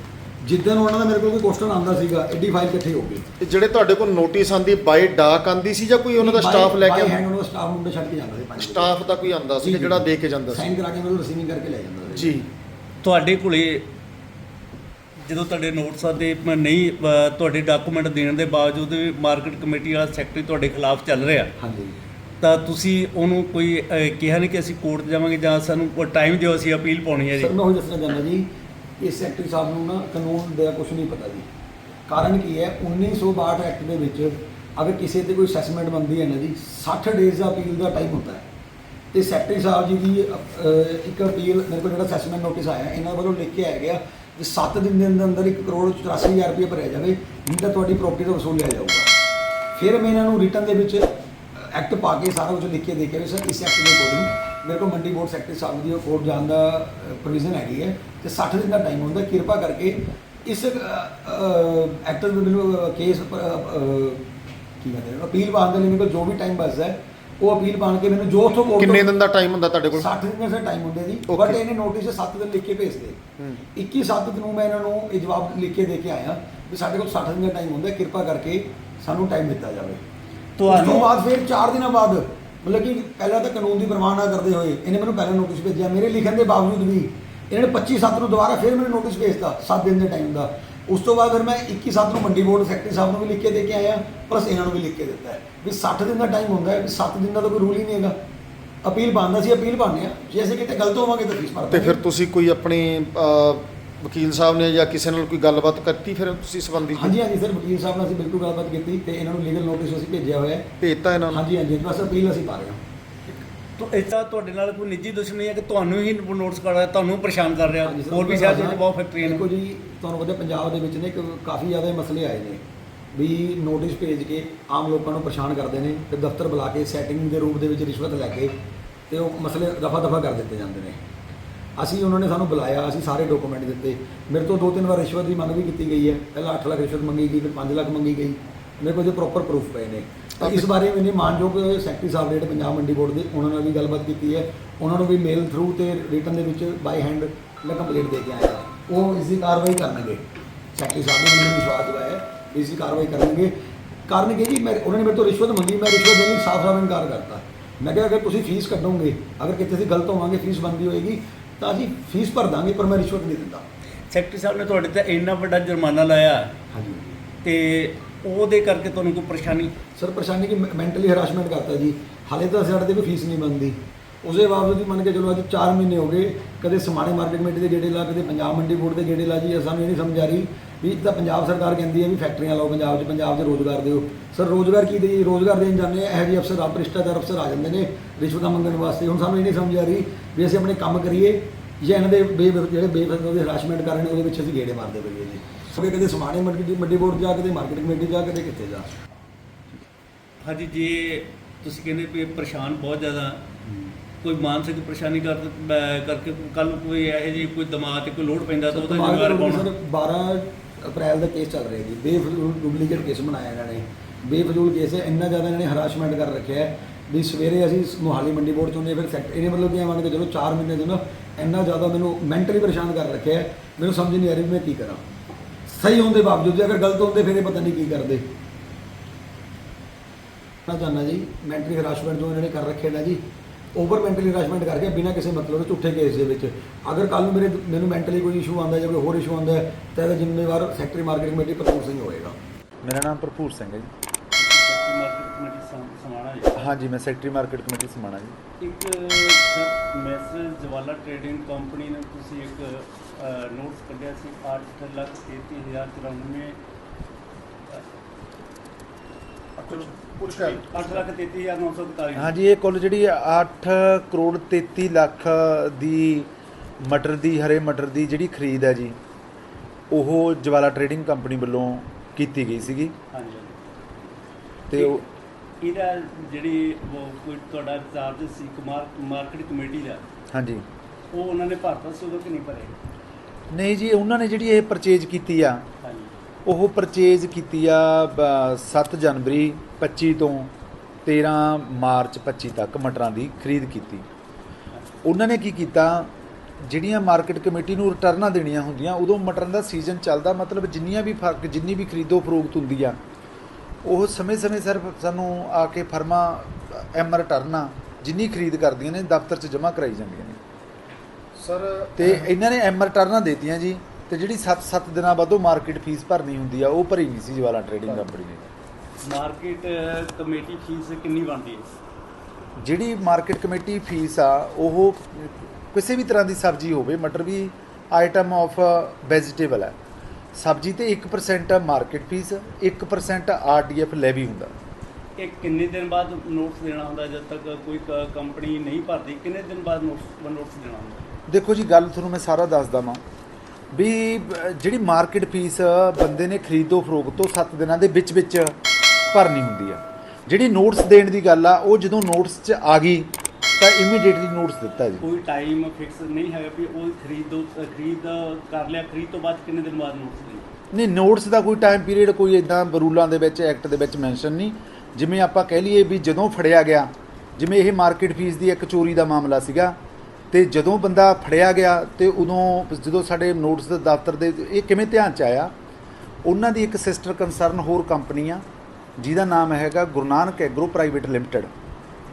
ਜਿੱਦਣ ਉਹਨਾਂ ਦਾ ਮੇਰੇ ਕੋਲ ਕੋਈ ਕੁਐਸਚਨ ਆਉਂਦਾ ਸੀਗਾ ਐਡੀ ਫਾਈਲ ਇਕੱਠੀ ਹੋ ਗਈ। ਤੇ ਜਿਹੜੇ ਤੁਹਾਡੇ ਕੋਲ ਨੋਟਿਸ ਆਂਦੀ ਬਾਈ ਡਾਕ ਆਂਦੀ ਸੀ ਜਾਂ ਕੋਈ ਉਹਨਾਂ ਦਾ ਸਟਾਫ ਲੈ ਕੇ ਹੈਂਡ ਉਹਨਾਂ ਦਾ ਸਟਾਫ ਮੁੰਡੇ ਛੱਡ ਕੇ ਜਾਂਦਾ ਸੀ ਪੰਜ। ਸਟਾਫ ਦਾ ਕੋਈ ਆਂਦਾ ਸੀ ਜਿਹੜਾ। ਦੇ ਕੇ ਜਾਂਦਾ ਸੀ? ਸਾਈਨ ਕਰਾ ਕੇ ਮੈਨੂੰ ਰਿਸੀਵਿੰਗ ਕਰਕੇ ਲੈ ਜਾਂਦਾ ਸੀ। ਜੀ। ਤੁਹਾਡੇ ਕੋਲੇ ਜਦੋਂ ਤੁਹਾਡੇ ਨੋਟਸਾਂ ਦੇ ਮ- ਨਹੀਂ ਅ, ਤੁਹਾਡੇ ਡਾਕੂਮੈਂਟ ਦੇਣ ਦੇ ਬਾਵਜੂਦ ਵੀ ਮਾਰਕੀਟ ਕਮੇਟੀ ਵਾਲਾ ਸੈਕਟਰੀ ਤੁਹਾਡੇ ਖਿਲਾਫ ਚੱਲ ਰਿਹਾ। ਹਾਂਜੀ। ਤਾਂ ਤੁਸੀਂ ਉਹਨੂੰ ਕੋਈ ਅ, ਕਿਹਾ ਨਹੀਂ ਕਿ ਅਸੀਂ ਕੋਰਟ ਜਾਵਾਂਗੇ ਜਾਂ ਸਾਨੂੰ ਕੋਈ ਟਾਈਮ ਦਿਓ ਅਸੀਂ ਅਪੀਲ ਪਾਉਣੀ ਹੈ ਸਰ ਜੀ ਮੈਂ ਉਹ ਦੱਸਣਾ ਚਾਹੁੰਦਾ ਜੀ ਇਸ ਸੈਕਟਰੀ ਸਾਹਿਬ ਨੂੰ ਨਾ ਕਾਨੂੰਨ ਦਾ ਕੁਝ ਨਹੀਂ ਪਤਾ ਜੀ। ਕਾਰਨ ਕੀ ਹੈ 1962 ਐਕਟ ਦੇ ਵਿੱਚ ਅਗਰ ਕਿਸੇ ਤੇ ਕੋਈ ਅਸੈਸਮੈਂਟ ਬਣਦੀ ਹੈ ਨਾ ਜੀ 60 ਡੇਜ਼ ਦਾ ਅਪੀਲ ਦਾ ਟਾਈਮ ਹੁੰਦਾ ਹੈ। ਤੇ ਸੈਕਟਰੀ ਸਾਹਿਬ ਜੀ ਦੀ ਇੱਕ ਅਪੀਲ ਮੇਰੇ ਕੋਲ ਜਿਹੜਾ ਅਸੈਸਮੈਂਟ ਨੋਟਿਸ ਆਇਆ ਇਹਨਾਂ ਵੱਲੋਂ ਲਿਖ ਕੇ ਆਇਆ ਗਿਆ ਕਿ 7 ਦਿਨ ਦੇ ਅੰਦਰ ਅੰਦਰ 1 ਕਰੋੜ 84000 ਰੁਪਏ ਭਰਿਆ ਜਾਵੇ ਨਹੀਂ ਤਾਂ ਤੁਹਾਡੀ ਪ੍ਰਾਪਰਟੀ ਤੋਂ ਵਸੂਲਿਆ ਜਾਊਗਾ। ਫਿਰ ਮੈਂ ਇਹਨਾਂ ਨੂੰ ਰਿਟਰਨ ਦੇ ਵਿੱਚ ਐਕਟ ਪਾ ਕੇ ਸਾਰਾ ਕੁਝ ਲਿਖ ਕੇ ਦੇ ਕੇ ਵੀ ਸਰ, ਇਸ ਐਕਟ ਦੇ ਅਕੋਰਡਿੰਗ ਮੇਰੇ ਕੋਲ ਮੰਡੀ ਬੋਰਡ ਸੈਕਟਰੀ ਸਾਹਿਬ ਦੀ ਕੋਰਟ ਜਾਣ ਦਾ ਪ੍ਰੋਵੀਜ਼ਨ ਹੈਗੀ ਹੈ ਤੇ 60 ਦਿਨ ਦਾ ਟਾਈਮ ਹੁੰਦਾ, ਕਿਰਪਾ ਕਰਕੇ ਇਸ ਐਕਟ ਦੇ ਮੈਨੂੰ ਕੇਸ ਕੀ ਕਹਿੰਦੇ ਅਪੀਲ ਪਾਉਣ ਦੇ ਲਈ ਮੇਰੇ ਕੋਲ ਜੋ ਵੀ ਟਾਈਮ ਬਚਦਾ ਹੈ ਉਹ ਅਪੀਲ ਪਾਣ ਕੇ ਮੈਨੂੰ ਜੋ ਉੱਥੋਂ ਕੋਰਟ ਕਿੰਨੇ ਦਿਨ ਦਾ ਟਾਈਮ ਹੁੰਦਾ ਤੁਹਾਡੇ ਕੋਲ? 60 ਦਿਨ ਦਾ ਟਾਈਮ ਹੁੰਦੇ ਜੀ. ਬਟ ਇਹਨੇ ਨੋਟਿਸ 7 ਦਿਨ ਲਿਖ ਕੇ ਭੇਜਦੇ ਹੂੰ। 21 7 ਨੂੰ ਮੈਂ ਇਹਨਾਂ ਨੂੰ ਇਹ ਜਵਾਬ ਲਿਖ ਕੇ ਦੇ ਕੇ ਆਇਆ ਵੀ ਸਾਡੇ ਕੋਲ 60 ਦਿਨ ਦਾ ਟਾਈਮ ਹੁੰਦਾ ਕਿਰਪਾ ਕਰਕੇ ਸਾਨੂੰ ਟਾਈਮ ਦਿੱਤਾ ਜਾਵੇ। ਉਸ ਤੋਂ ਬਾਅਦ ਫਿਰ 4 ਦਿਨਾਂ ਬਾਅਦ ਮਤਲਬ ਕਿ ਪਹਿਲਾਂ ਤਾਂ ਕਾਨੂੰਨ ਦੀ ਪ੍ਰਵਾਹ ਨਾ ਕਰਦੇ ਹੋਏ ਇਹਨੇ ਮੈਨੂੰ ਪਹਿਲਾਂ ਨੋਟਿਸ ਭੇਜਿਆ। ਮੇਰੇ ਲਿਖਣ ਦੇ ਬਾਵਜੂਦ ਵੀ ਇਹਨਾਂ ਨੇ 25 7 ਨੂੰ ਦੁਬਾਰਾ ਫਿਰ ਮੈਨੂੰ ਨੋਟਿਸ ਭੇਜਤਾ 7 ਦਿਨ ਦੇ ਟਾਈਮ ਦਾ। ਉਸ ਤੋਂ ਬਾਅਦ ਫਿਰ ਮੈਂ 21 7 ਨੂੰ ਮੰਡੀ ਬੋਰਡ ਸੈਕਟਰੀ ਸਾਹਿਬ ਨੂੰ ਵੀ ਲਿਖ ਕੇ ਦੇ ਕੇ ਆਇਆ ਪਲੱਸ ਇਹਨਾਂ ਨੂੰ ਵੀ ਲਿਖ ਕੇ ਦਿੱਤਾ ਹੈ। ਵੀ 60 ਦਿਨ ਦਾ ਟਾਈਮ ਹੁੰਦਾ ਹੈ ਵੀ 7 ਦਿਨ ਦਾ ਤਾਂ ਕੋਈ ਰੂਲ ਹੀ ਨਹੀਂ ਹੈਗਾ। ਅਪੀਲ ਪਾਉਂਦਾ ਸੀ ਅਪੀਲ ਪਾਉਂਦੇ ਆ। ਜੇ ਅਸੀਂ ਕਿਤੇ ਗਲਤ ਹੋਵਾਂਗੇ ਤਾਂ ਫੀਸ ਭਰ ਤੇ ਫਿਰ। ਤੁਸੀਂ ਕੋਈ ਆਪਣੇ ਵਕੀਲ ਸਾਹਿਬ ਨੇ ਜਾਂ ਕਿਸੇ ਨਾਲ ਕੋਈ ਗੱਲਬਾਤ ਕਰਤੀ ਫਿਰ ਤੁਸੀਂ ਸੰਬੰਧੀ? ਹਾਂਜੀ ਹਾਂਜੀ ਸਰ ਵਕੀਲ ਸਾਹਿਬ ਨਾਲ ਅਸੀਂ ਬਿਲਕੁਲ ਗੱਲਬਾਤ ਕੀਤੀ ਤੇ ਇਹਨਾਂ ਨੂੰ ਲੀਗਲ ਨੋਟਿਸ ਅਸੀਂ ਭੇਜਿਆ ਹੋਇਆ ਹੈ। ਭੇਜਤਾ ਇਹਨਾਂ ਨੂੰ? ਹਾਂਜੀ ਹਾਂਜੀ ਬਸ ਅਪੀਲ ਅਸੀਂ ਪਾ ਰਹੇ ਹਾਂ। ਤੋ ਇਸਦਾ ਤੁਹਾਡੇ ਨਾਲ ਕੋਈ ਨਿੱਜੀ ਦੁਸ਼ਮਣੀ ਹੈ ਕਿ ਤੁਹਾਨੂੰ ਹੀ ਨੋਟਿਸ ਕਰ ਰਿਹਾ ਤੁਹਾਨੂੰ ਪਰੇਸ਼ਾਨ ਕਰ ਰਿਹਾ? ਹਾਂਜੀ ਸਰ, ਹੋਰ ਵੀ ਸ਼ਹਿਰ ਦੇ ਵਿੱਚ ਬਹੁਤ ਫੈਕਟਰੀਆਂ ਦੇਖੋ ਨੇ। ਜੀ ਤੁਹਾਨੂੰ ਪਤਾ ਪੰਜਾਬ ਦੇ ਵਿੱਚ ਨੇ ਇੱਕ ਕਾਫੀ ਜ਼ਿਆਦਾ ਮਸਲੇ ਆਏ ਨੇ ਵੀ ਨੋਟਿਸ ਭੇਜ ਕੇ ਆਮ ਲੋਕਾਂ ਨੂੰ ਪਰੇਸ਼ਾਨ ਕਰਦੇ ਨੇ ਤੇ ਦਫ਼ਤਰ ਬੁਲਾ ਕੇ ਸੈਟਿੰਗ ਦੇ ਰੂਪ ਦੇ ਵਿੱਚ ਰਿਸ਼ਵਤ ਲੈ ਕੇ ਤੇ ਉਹ ਮਸਲੇ ਦਫਾ ਦਫਾ ਕਰ ਦਿੱਤੇ ਜਾਂਦੇ ਨੇ। ਅਸੀਂ ਉਹਨਾਂ ਨੇ ਸਾਨੂੰ ਬੁਲਾਇਆ ਅਸੀਂ ਸਾਰੇ ਡਾਕੂਮੈਂਟ ਦਿੱਤੇ। ਮੇਰੇ ਤੋਂ ਦੋ ਤਿੰਨ ਵਾਰ ਰਿਸ਼ਵਤ ਦੀ ਮੰਗ ਵੀ ਕੀਤੀ ਗਈ ਹੈ। ਪਹਿਲਾਂ 8 ਲੱਖ ਰਿਸ਼ਵਤ ਮੰਗੀ ਗਈ ਫਿਰ 5 ਲੱਖ ਮੰਗੀ ਗਈ। ਮੇਰੇ ਕੋਲ ਜੇ ਪ੍ਰੋਪਰ ਪ੍ਰੂਫ ਪਏ ਨੇ। ਤਾਂ ਇਸ ਬਾਰੇ ਮੈंने ਮਾਨਯੋਗ ਸੈਕਟਰੀ ਸਾਹਿਬ ਜਿਹੜੇ ਪੰਜਾਬ ਮੰਡੀ ਬੋਰਡ ਦੇ ਉਹਨਾਂ ਨਾਲ ਵੀ ਗੱਲਬਾਤ ਕੀਤੀ ਹੈ। ਉਹਨਾਂ ਨੂੰ ਵੀ ਮੇਲ ਥਰੂ ਤੇ ਰਿਟਰਨ ਦੇ ਵਿੱਚ ਬਾਈ ਹੈਂਡ ਮੈਂ ਕੰਪਲੀਟ ਦੇ ਕੇ ਆਇਆ ਉਹ ਇਸ ਦੀ ਕਾਰਵਾਈ ਕਰਨਗੇ। ਸੈਕਟਰੀ ਸਾਹਿਬ ਨੇ ਮੈਨੂੰ ਵਿਸ਼ਵਾਸ ਦਿਵਾਇਆ ਇਸ ਦੀ ਕਾਰਵਾਈ ਕਰਨਗੇ। ਕਰਨਗੇ ਜੀ ਮੈਂ ਉਹਨਾਂ ਨੇ ਮੇਰੇ ਤੋਂ ਰਿਸ਼ਵਤ ਮੰਗੀ ਮੈਂ ਰਿਸ਼ਵਤ ਦੇਣ ਸਾਫ਼ ਸਾਫ਼ ਇਨਕਾਰ ਕਰਤਾ। ਮੈਂ ਕਿਹਾ ਅਗਰ ਤੁਸੀਂ ਫੀਸ ਕੱਢੋਗੇ ਅਗਰ ਕਿਤੇ ਅਸੀਂ ਗਲਤ ਹੋਵਾਂਗੇ ਫੀਸ ਬੰਦੀ ਹੋਏਗੀ ਤਾਂ ਅਸੀਂ ਫੀਸ ਭਰ ਦਾਂਗੇ ਪਰ ਮੈਂ ਰਿਸ਼ਵਤ ਨਹੀਂ ਦਿੰਦਾ। ਸੈਕਟਰੀ ਸਾਹਿਬ ਨੇ ਤੁਹਾਡੇ ਤੇ ਇੰਨਾ ਵੱਡਾ ਜੁਰਮਾਨਾ ਲਾਇਆ ਹਾਂਜੀ। ਤੇ ਉਹਦੇ ਕਰਕੇ ਤੁਹਾਨੂੰ ਕੋਈ ਪਰੇਸ਼ਾਨੀ? ਸਰ, ਪਰੇਸ਼ਾਨੀ ਕਿ ਮੈਂਟਲੀ ਹਰਾਸਮੈਂਟ ਕਰਤਾ ਜੀ। ਹਾਲੇ ਤਾਂ ਸਾਡੇ ਤੇ ਕੋਈ ਫੀਸ ਨਹੀਂ ਬਣਦੀ। ਉਸਦੇ ਬਾਵਜੂਦ ਵੀ ਮੰਨ ਕੇ ਚਲੋ ਅੱਜ 4 ਮਹੀਨੇ ਹੋ ਗਏ, ਕਦੇ ਸਮਾਣੇ ਮਾਰਕੀਟ ਕਮੇਟੀ ਦੇ ਗੇੜੇ ਲਾ, ਕਦੇ ਪੰਜਾਬ ਮੰਡੀ ਬੋਰਡ ਦੇ ਗੇੜੇ ਲਾ ਜੀ। ਸਾਨੂੰ ਇਹ ਨਹੀਂ ਸਮਝ ਆ ਰਹੀ ਵੀ ਇੱਕ ਤਾਂ ਪੰਜਾਬ ਸਰਕਾਰ ਕਹਿੰਦੀ ਹੈ ਵੀ ਫੈਕਟਰੀਆਂ ਲਾਓ ਪੰਜਾਬ 'ਚ ਪੰਜਾਬ 'ਚ ਰੋਜ਼ਗਾਰ ਦਿਓ। ਸਰ, ਰੋਜ਼ਗਾਰ ਕੀ ਦੇ ਰੋਜ਼ਗਾਰ ਦੇਣ ਜਾਂਦੇ ਆ ਇਹੋ ਜਿਹੇ ਅਫਸਰ ਆ ਭ੍ਰਿਸ਼ਟਾਚਾਰ ਅਫਸਰ ਆ ਜਾਂਦੇ ਨੇ, ਰਿਸ਼ਵਤਾਂ ਮੰਗਣ ਵਾਸਤੇ। ਹੁਣ ਸਾਨੂੰ ਇਹ ਨਹੀਂ ਸਮਝ ਆ ਰਹੀ ਵੀ ਅਸੀਂ ਆਪਣੇ ਕੰਮ ਕਰੀਏ ਜਾਂ ਇਹਨਾਂ ਦੇ ਬੇ, ਜਿਹੜੇ ਬੇਫਜ਼ਲ ਦੇ ਹਰਾਸਮੈਂਟ ਕਰ ਰਹੇ ਨੇ, ਉਹਦੇ ਵਿੱਚ ਅਸੀਂ ਗੇੜੇ ਮਾਰਦੇ ਪਈਏ ਜੀ। ਸੋ ਕਦੇ ਸਮਾਣੇ ਮੰਡੀ ਮੰਡੀ ਬੋਰਡ ਜਾ ਕਦੇ ਮਾਰਕੀਟ ਕਮੇਟੀ ਜਾ ਕਦੇ ਕਿੱਥੇ ਜਾ। ਹਾਂਜੀ ਜੇ ਤੁਸੀਂ ਕਹਿੰਦੇ ਵੀ ਪਰੇਸ਼ਾਨ ਬਹੁਤ ਜ਼ਿਆਦਾ ਕੋਈ ਮਾਨਸਿਕ ਪਰੇਸ਼ਾਨੀ ਕਰ ਕਰਕੇ ਕੱਲ ਕੋਈ ਇਹੋ ਜਿਹੀ ਕੋਈ ਦਿਮਾਗ ਤੇ ਕੋਈ ਲੋਡ ਪੈਂਦਾ ਤਾਂ ਉਹਦਾ ਜ਼ਿੰਮੇਵਾਰ ਕੌਣ? ਸਰ 12 ਅਪ੍ਰੈਲ ਦਾ ਕੇਸ ਚੱਲ ਰਿਹਾ ਜੀ। ਬੇਫਜ਼ੂਲ ਡੁਪਲੀਕੇਟ ਕੇਸ ਬਣਾਇਆ ਇਹਨਾਂ ਨੇ। ਬੇਫਜ਼ੂਲ ਕੇਸ ਹੈ ਇੰਨਾ ਜ਼ਿਆਦਾ ਇਹਨਾਂ ਨੇ ਹਰਾਸਮੈਂਟ ਕਰ ਰੱਖਿਆ ਹੈ ਵੀ ਸਵੇਰੇ ਅਸੀਂ ਮੋਹਾਲੀ ਮੰਡੀ ਬੋਰਡ ਚੋਂ ਨੇ ਫਿਰ ਸੈਕਟ ਇਹਨੇ ਮਤਲਬ ਕਿ ਮੰਨ ਕੇ ਚਲੋ 4 ਮਹੀਨੇ ਤੋਂ ਨਾ ਇੰਨਾ ਜ਼ਿਆਦਾ ਮੈਨੂੰ ਮੈਂਟਲੀ ਪਰੇਸ਼ਾਨ ਕਰ ਰੱਖਿਆ ਮੈਨੂੰ ਸਮਝ ਨਹੀਂ ਆ ਰਹੀ ਮੈਂ ਕੀ ਕਰਾਂ। ਸਹੀ ਹੋਣ ਦੇ ਬਾਵਜੂਦ ਜੇ ਅਗਰ ਗਲਤ ਹੁੰਦੇ ਫਿਰ ਇਹ ਪਤਾ ਨਹੀਂ ਕੀ ਕਰਦੇ। ਮੈਂ ਚਾਹੁੰਦਾ ਜੀ ਮੈਂਟਲੀ ਹਰਾਸਮੈਂਟ ਜੋ ਇਹਨਾਂ ਨੇ ਕਰ ਰੱਖਿਆ ਨਾ ਜੀ ਓਵਰ ਮੈਂਟਲੀ ਹਰਾਸਮੈਂਟ ਕਰਕੇ ਬਿਨਾਂ ਕਿਸੇ ਮਤਲਬ ਦੇ ਝੂਠੇ ਕੇਸ ਦੇ ਵਿੱਚ। ਅਗਰ ਕੱਲ ਨੂੰ ਮੇਰੇ ਮੈਨੂੰ ਮੈਂਟਲੀ ਕੋਈ ਇਸ਼ੂ ਆਉਂਦਾ ਜਾਂ ਕੋਈ ਹੋਰ ਇਸ਼ੂ ਆਉਂਦਾ ਤਾਂ ਇਹਦਾ ਜ਼ਿੰਮੇਵਾਰ ਸੈਕਟਰੀ ਮਾਰਕੀਟ ਕਮੇਟੀ ਭਰਪੂਰ ਸਿੰਘ ਹੋਏਗਾ। ਮੇਰਾ ਨਾਮ ਭਰਪੂਰ ਸਿੰਘ ਹੈ ਜੀ। ਕਮੇਟੀ ਸਮ- ਸਮਾਣਾ ਹੈ ਹਾਂਜੀ ਮੈਂ ਸੈਕਟਰੀ ਮਾਰਕੀਟ ਕਮੇਟੀ ਸਮਾਣਾ ਜੀ। ਇੱਕ sir message Jwala trading company ਨੇ ਤੁਸੀਂ ਇੱਕ ਨੋਟਸ ਕੱਢਿਆ ਸੀ 8 ਲੱਖ 33094 ਕੁਛ ਕਰ। 8 ਲੱਖ 33941 ਹਾਂਜੀ ਇਹ ਕੁੱਲ ਜਿਹੜੀ 8 ਕਰੋੜ 33 ਲੱਖ ਦੀ ਮਟਰ ਦੀ ਹਰੇ ਮਟਰ ਦੀ ਜਿਹੜੀ ਖਰੀਦ ਹੈ ਜੀ ਉਹ ਜਵਾਲਾ ਟਰੇਡਿੰਗ ਕੰਪਨੀ ਵੱਲੋਂ ਕੀਤੀ ਗਈ ਸੀਗੀ। ਹਾਂਜੀ। ਤੇ ਉਹ ਇਹਦਾ ਜਿਹੜੀ ਉਹ ਕੋਈ ਤੁਹਾਡਾ ਚਾਰਜ ਸੀ ਕੁਮਾਰ ਮਾਰਕੀਟ ਕਮੇਟੀ ਦਾ? ਹਾਂਜੀ। ਉਹ ਉਹਨਾਂ ਨੇ ਭਰਤਾ ਸੀ ਉਦੋਂ ਕਿ ਨਹੀਂ ਭਰੇ? ਨਹੀਂ ਜੀ ਉਹਨਾਂ ਨੇ ਜਿਹੜੀ ਇਹ ਪਰਚੇਜ ਕੀਤੀ ਆ ਹਾਂਜੀ। ਉਹ ਪਰਚੇਜ ਕੀਤੀ ਆ ਬ- 7 ਜਨਵਰੀ 25 ਤੋਂ 13 ਮਾਰਚ 25 ਤੱਕ ਮਟਰਾਂ ਦੀ ਖਰੀਦ ਕੀਤੀ। ਉਹਨਾਂ ਨੇ ਕੀ ਕੀਤਾ ਜਿਹੜੀਆਂ ਮਾਰਕੀਟ ਕਮੇਟੀ ਨੂੰ ਰਿਟਰਨਾਂ ਦੇਣੀਆਂ ਹੁੰਦੀਆਂ ਉਦੋਂ ਮਟਰਾਂ ਦਾ ਸੀਜ਼ਨ ਚੱਲਦਾ ਮਤਲਬ ਜਿੰਨੀਆਂ ਵੀ ਫ਼ਰਕ ਜਿੰਨੀ ਵੀ ਖਰੀਦੋ ਫਰੋਖਤ ਹੁੰਦੀ ਆ ਉਹ ਸਮੇਂ-ਸਮੇਂ ਸਿਰ ਸਾਨੂੰ ਆ ਕੇ ਫਰਮਾਂ ਐਮ ਰਿਟਰਨਾਂ ਜਿੰਨੀ ਖਰੀਦ ਕਰਦੀਆਂ ਨੇ ਦਫ਼ਤਰ 'ਚ ਜਮ੍ਹਾਂ ਕਰਾਈ ਜਾਂਦੀਆਂ ਨੇ। ਸਰ ਤੇ ਇਹਨਾਂ ਨੇ ਐਮ ਰਿਟਰਨਾਂ ਦੇਤੀਆਂ ਜੀ ਤੇ ਜਿਹੜੀ 7-7 ਦਿਨਾਂ ਬਾਅਦ ਉਹ ਮਾਰਕੀਟ ਫੀਸ ਭਰਨੀ ਹੁੰਦੀ ਆ ਉਹ ਭਰੀ ਨਹੀਂ ਸੀ ਜਵਾਲਾ ਟਰੇਡਿੰਗ ਕੰਪਨੀ ਨੇ। ਮਾਰਕੀਟ ਕਮੇਟੀ ਫੀਸ ਕਿੰਨੀ ਬਣਦੀ ਹੈ? ਜਿਹੜੀ ਮਾਰਕੀਟ ਕਮੇਟੀ ਫੀਸ ਆ ਉਹ ਕਿਸੇ ਵੀ ਤਰ੍ਹਾਂ ਦੀ ਸਬਜ਼ੀ ਹੋਵੇ ਮਟਰ ਵੀ ਆਈਟਮ ਆਫ ਵੈਜੀਟੇਬਲ ਹੈ ਸਬਜ਼ੀ ਤੇ 1% ਮਾਰਕੀਟ ਫੀਸ 1% ਆਰਡੀਐਫ ਲੈਵੀ ਹੁੰਦਾ। ਇਹ ਕਿੰਨੇ ਦਿਨ ਬਾਅਦ ਨੋਟਸ ਦੇਣਾ ਹੁੰਦਾ ਜਦ ਤੱਕ ਕੋਈ ਕੰਪਨੀ ਨਹੀਂ ਭਰਦੀ ਕਿੰਨੇ ਦਿਨ ਬਾਅਦ ਨੋਟਸ ਨੋਟਸ ਦੇਣਾ ਹੁੰਦਾ? ਦੇਖੋ ਜੀ ਗੱਲ ਤੁਹਾਨੂੰ ਮੈਂ ਸਾਰਾ ਦੱਸ ਦਵਾਂ ਵੀ ਜਿਹੜੀ ਮਾਰਕੀਟ ਫੀਸ ਬੰਦੇ ਨੇ ਖਰੀਦੋ ਫਰੋਖਤ ਤੋਂ 7 ਦਿਨਾਂ ਦੇ ਵਿੱਚ ਵਿੱਚ ਭਰਨੀ ਹੁੰਦੀ ਆ। ਜਿਹੜੀ ਨੋਟਸ ਦੇਣ ਦੀ ਗੱਲ ਆ ਉਹ ਜਦੋਂ ਨੋਟਸ 'ਚ ਆ ਗਈ ਤਾਂ ਇਮੀਡੀਏਟਲੀ ਨੋਟਸ ਦਿੱਤਾ ਜੀ। ਕੋਈ ਟਾਈਮ ਫਿਕਸ ਨਹੀਂ ਹੈਗਾ ਵੀ ਉਹ ਖਰੀਦੋ ਖਰੀਦ ਕਰ ਲਿਆ ਖਰੀਦ ਤੋਂ ਬਾਅਦ ਕਿੰਨੇ ਦਿਨ ਬਾਅਦ ਨੋਟਸ ਦੇਣਾ ਨਹੀਂ ਨੋਟਸ ਦਾ ਕੋਈ ਟਾਈਮ ਪੀਰੀਅਡ ਕੋਈ ਇਦਾਂ ਰੂਲਾਂ ਦੇ ਵਿੱਚ ਐਕਟ ਦੇ ਵਿੱਚ ਮੈਂਸ਼ਨ ਨਹੀਂ। ਜਿਵੇਂ ਆਪਾਂ ਕਹਿ ਲਈਏ ਵੀ ਜਦੋਂ ਫੜਿਆ ਗਿਆ ਜਿਵੇਂ ਇਹ ਮਾਰਕੀਟ ਫੀਸ ਦੀ ਇੱਕ ਚੋਰੀ ਦਾ ਮਾਮਲਾ ਸੀਗਾ ਤੇ ਜਦੋਂ ਬੰਦਾ ਫੜਿਆ ਗਿਆ ਤੇ ਉਦੋਂ ਜਦੋਂ ਸਾਡੇ ਨੋਟਸ ਦੇ ਦਫ਼ਤਰ ਦੇ ਇਹ ਕਿਵੇਂ ਧਿਆਨ ਚ ਆਇਆ? ਉਹਨਾਂ ਦੀ ਇੱਕ ਸਿਸਟਰ ਕੰਸਰਨ ਹੋਰ ਕੰਪਨੀ ਆ ਜਿਹਦਾ ਨਾਮ ਹੈਗਾ Guru Nanak agro private limited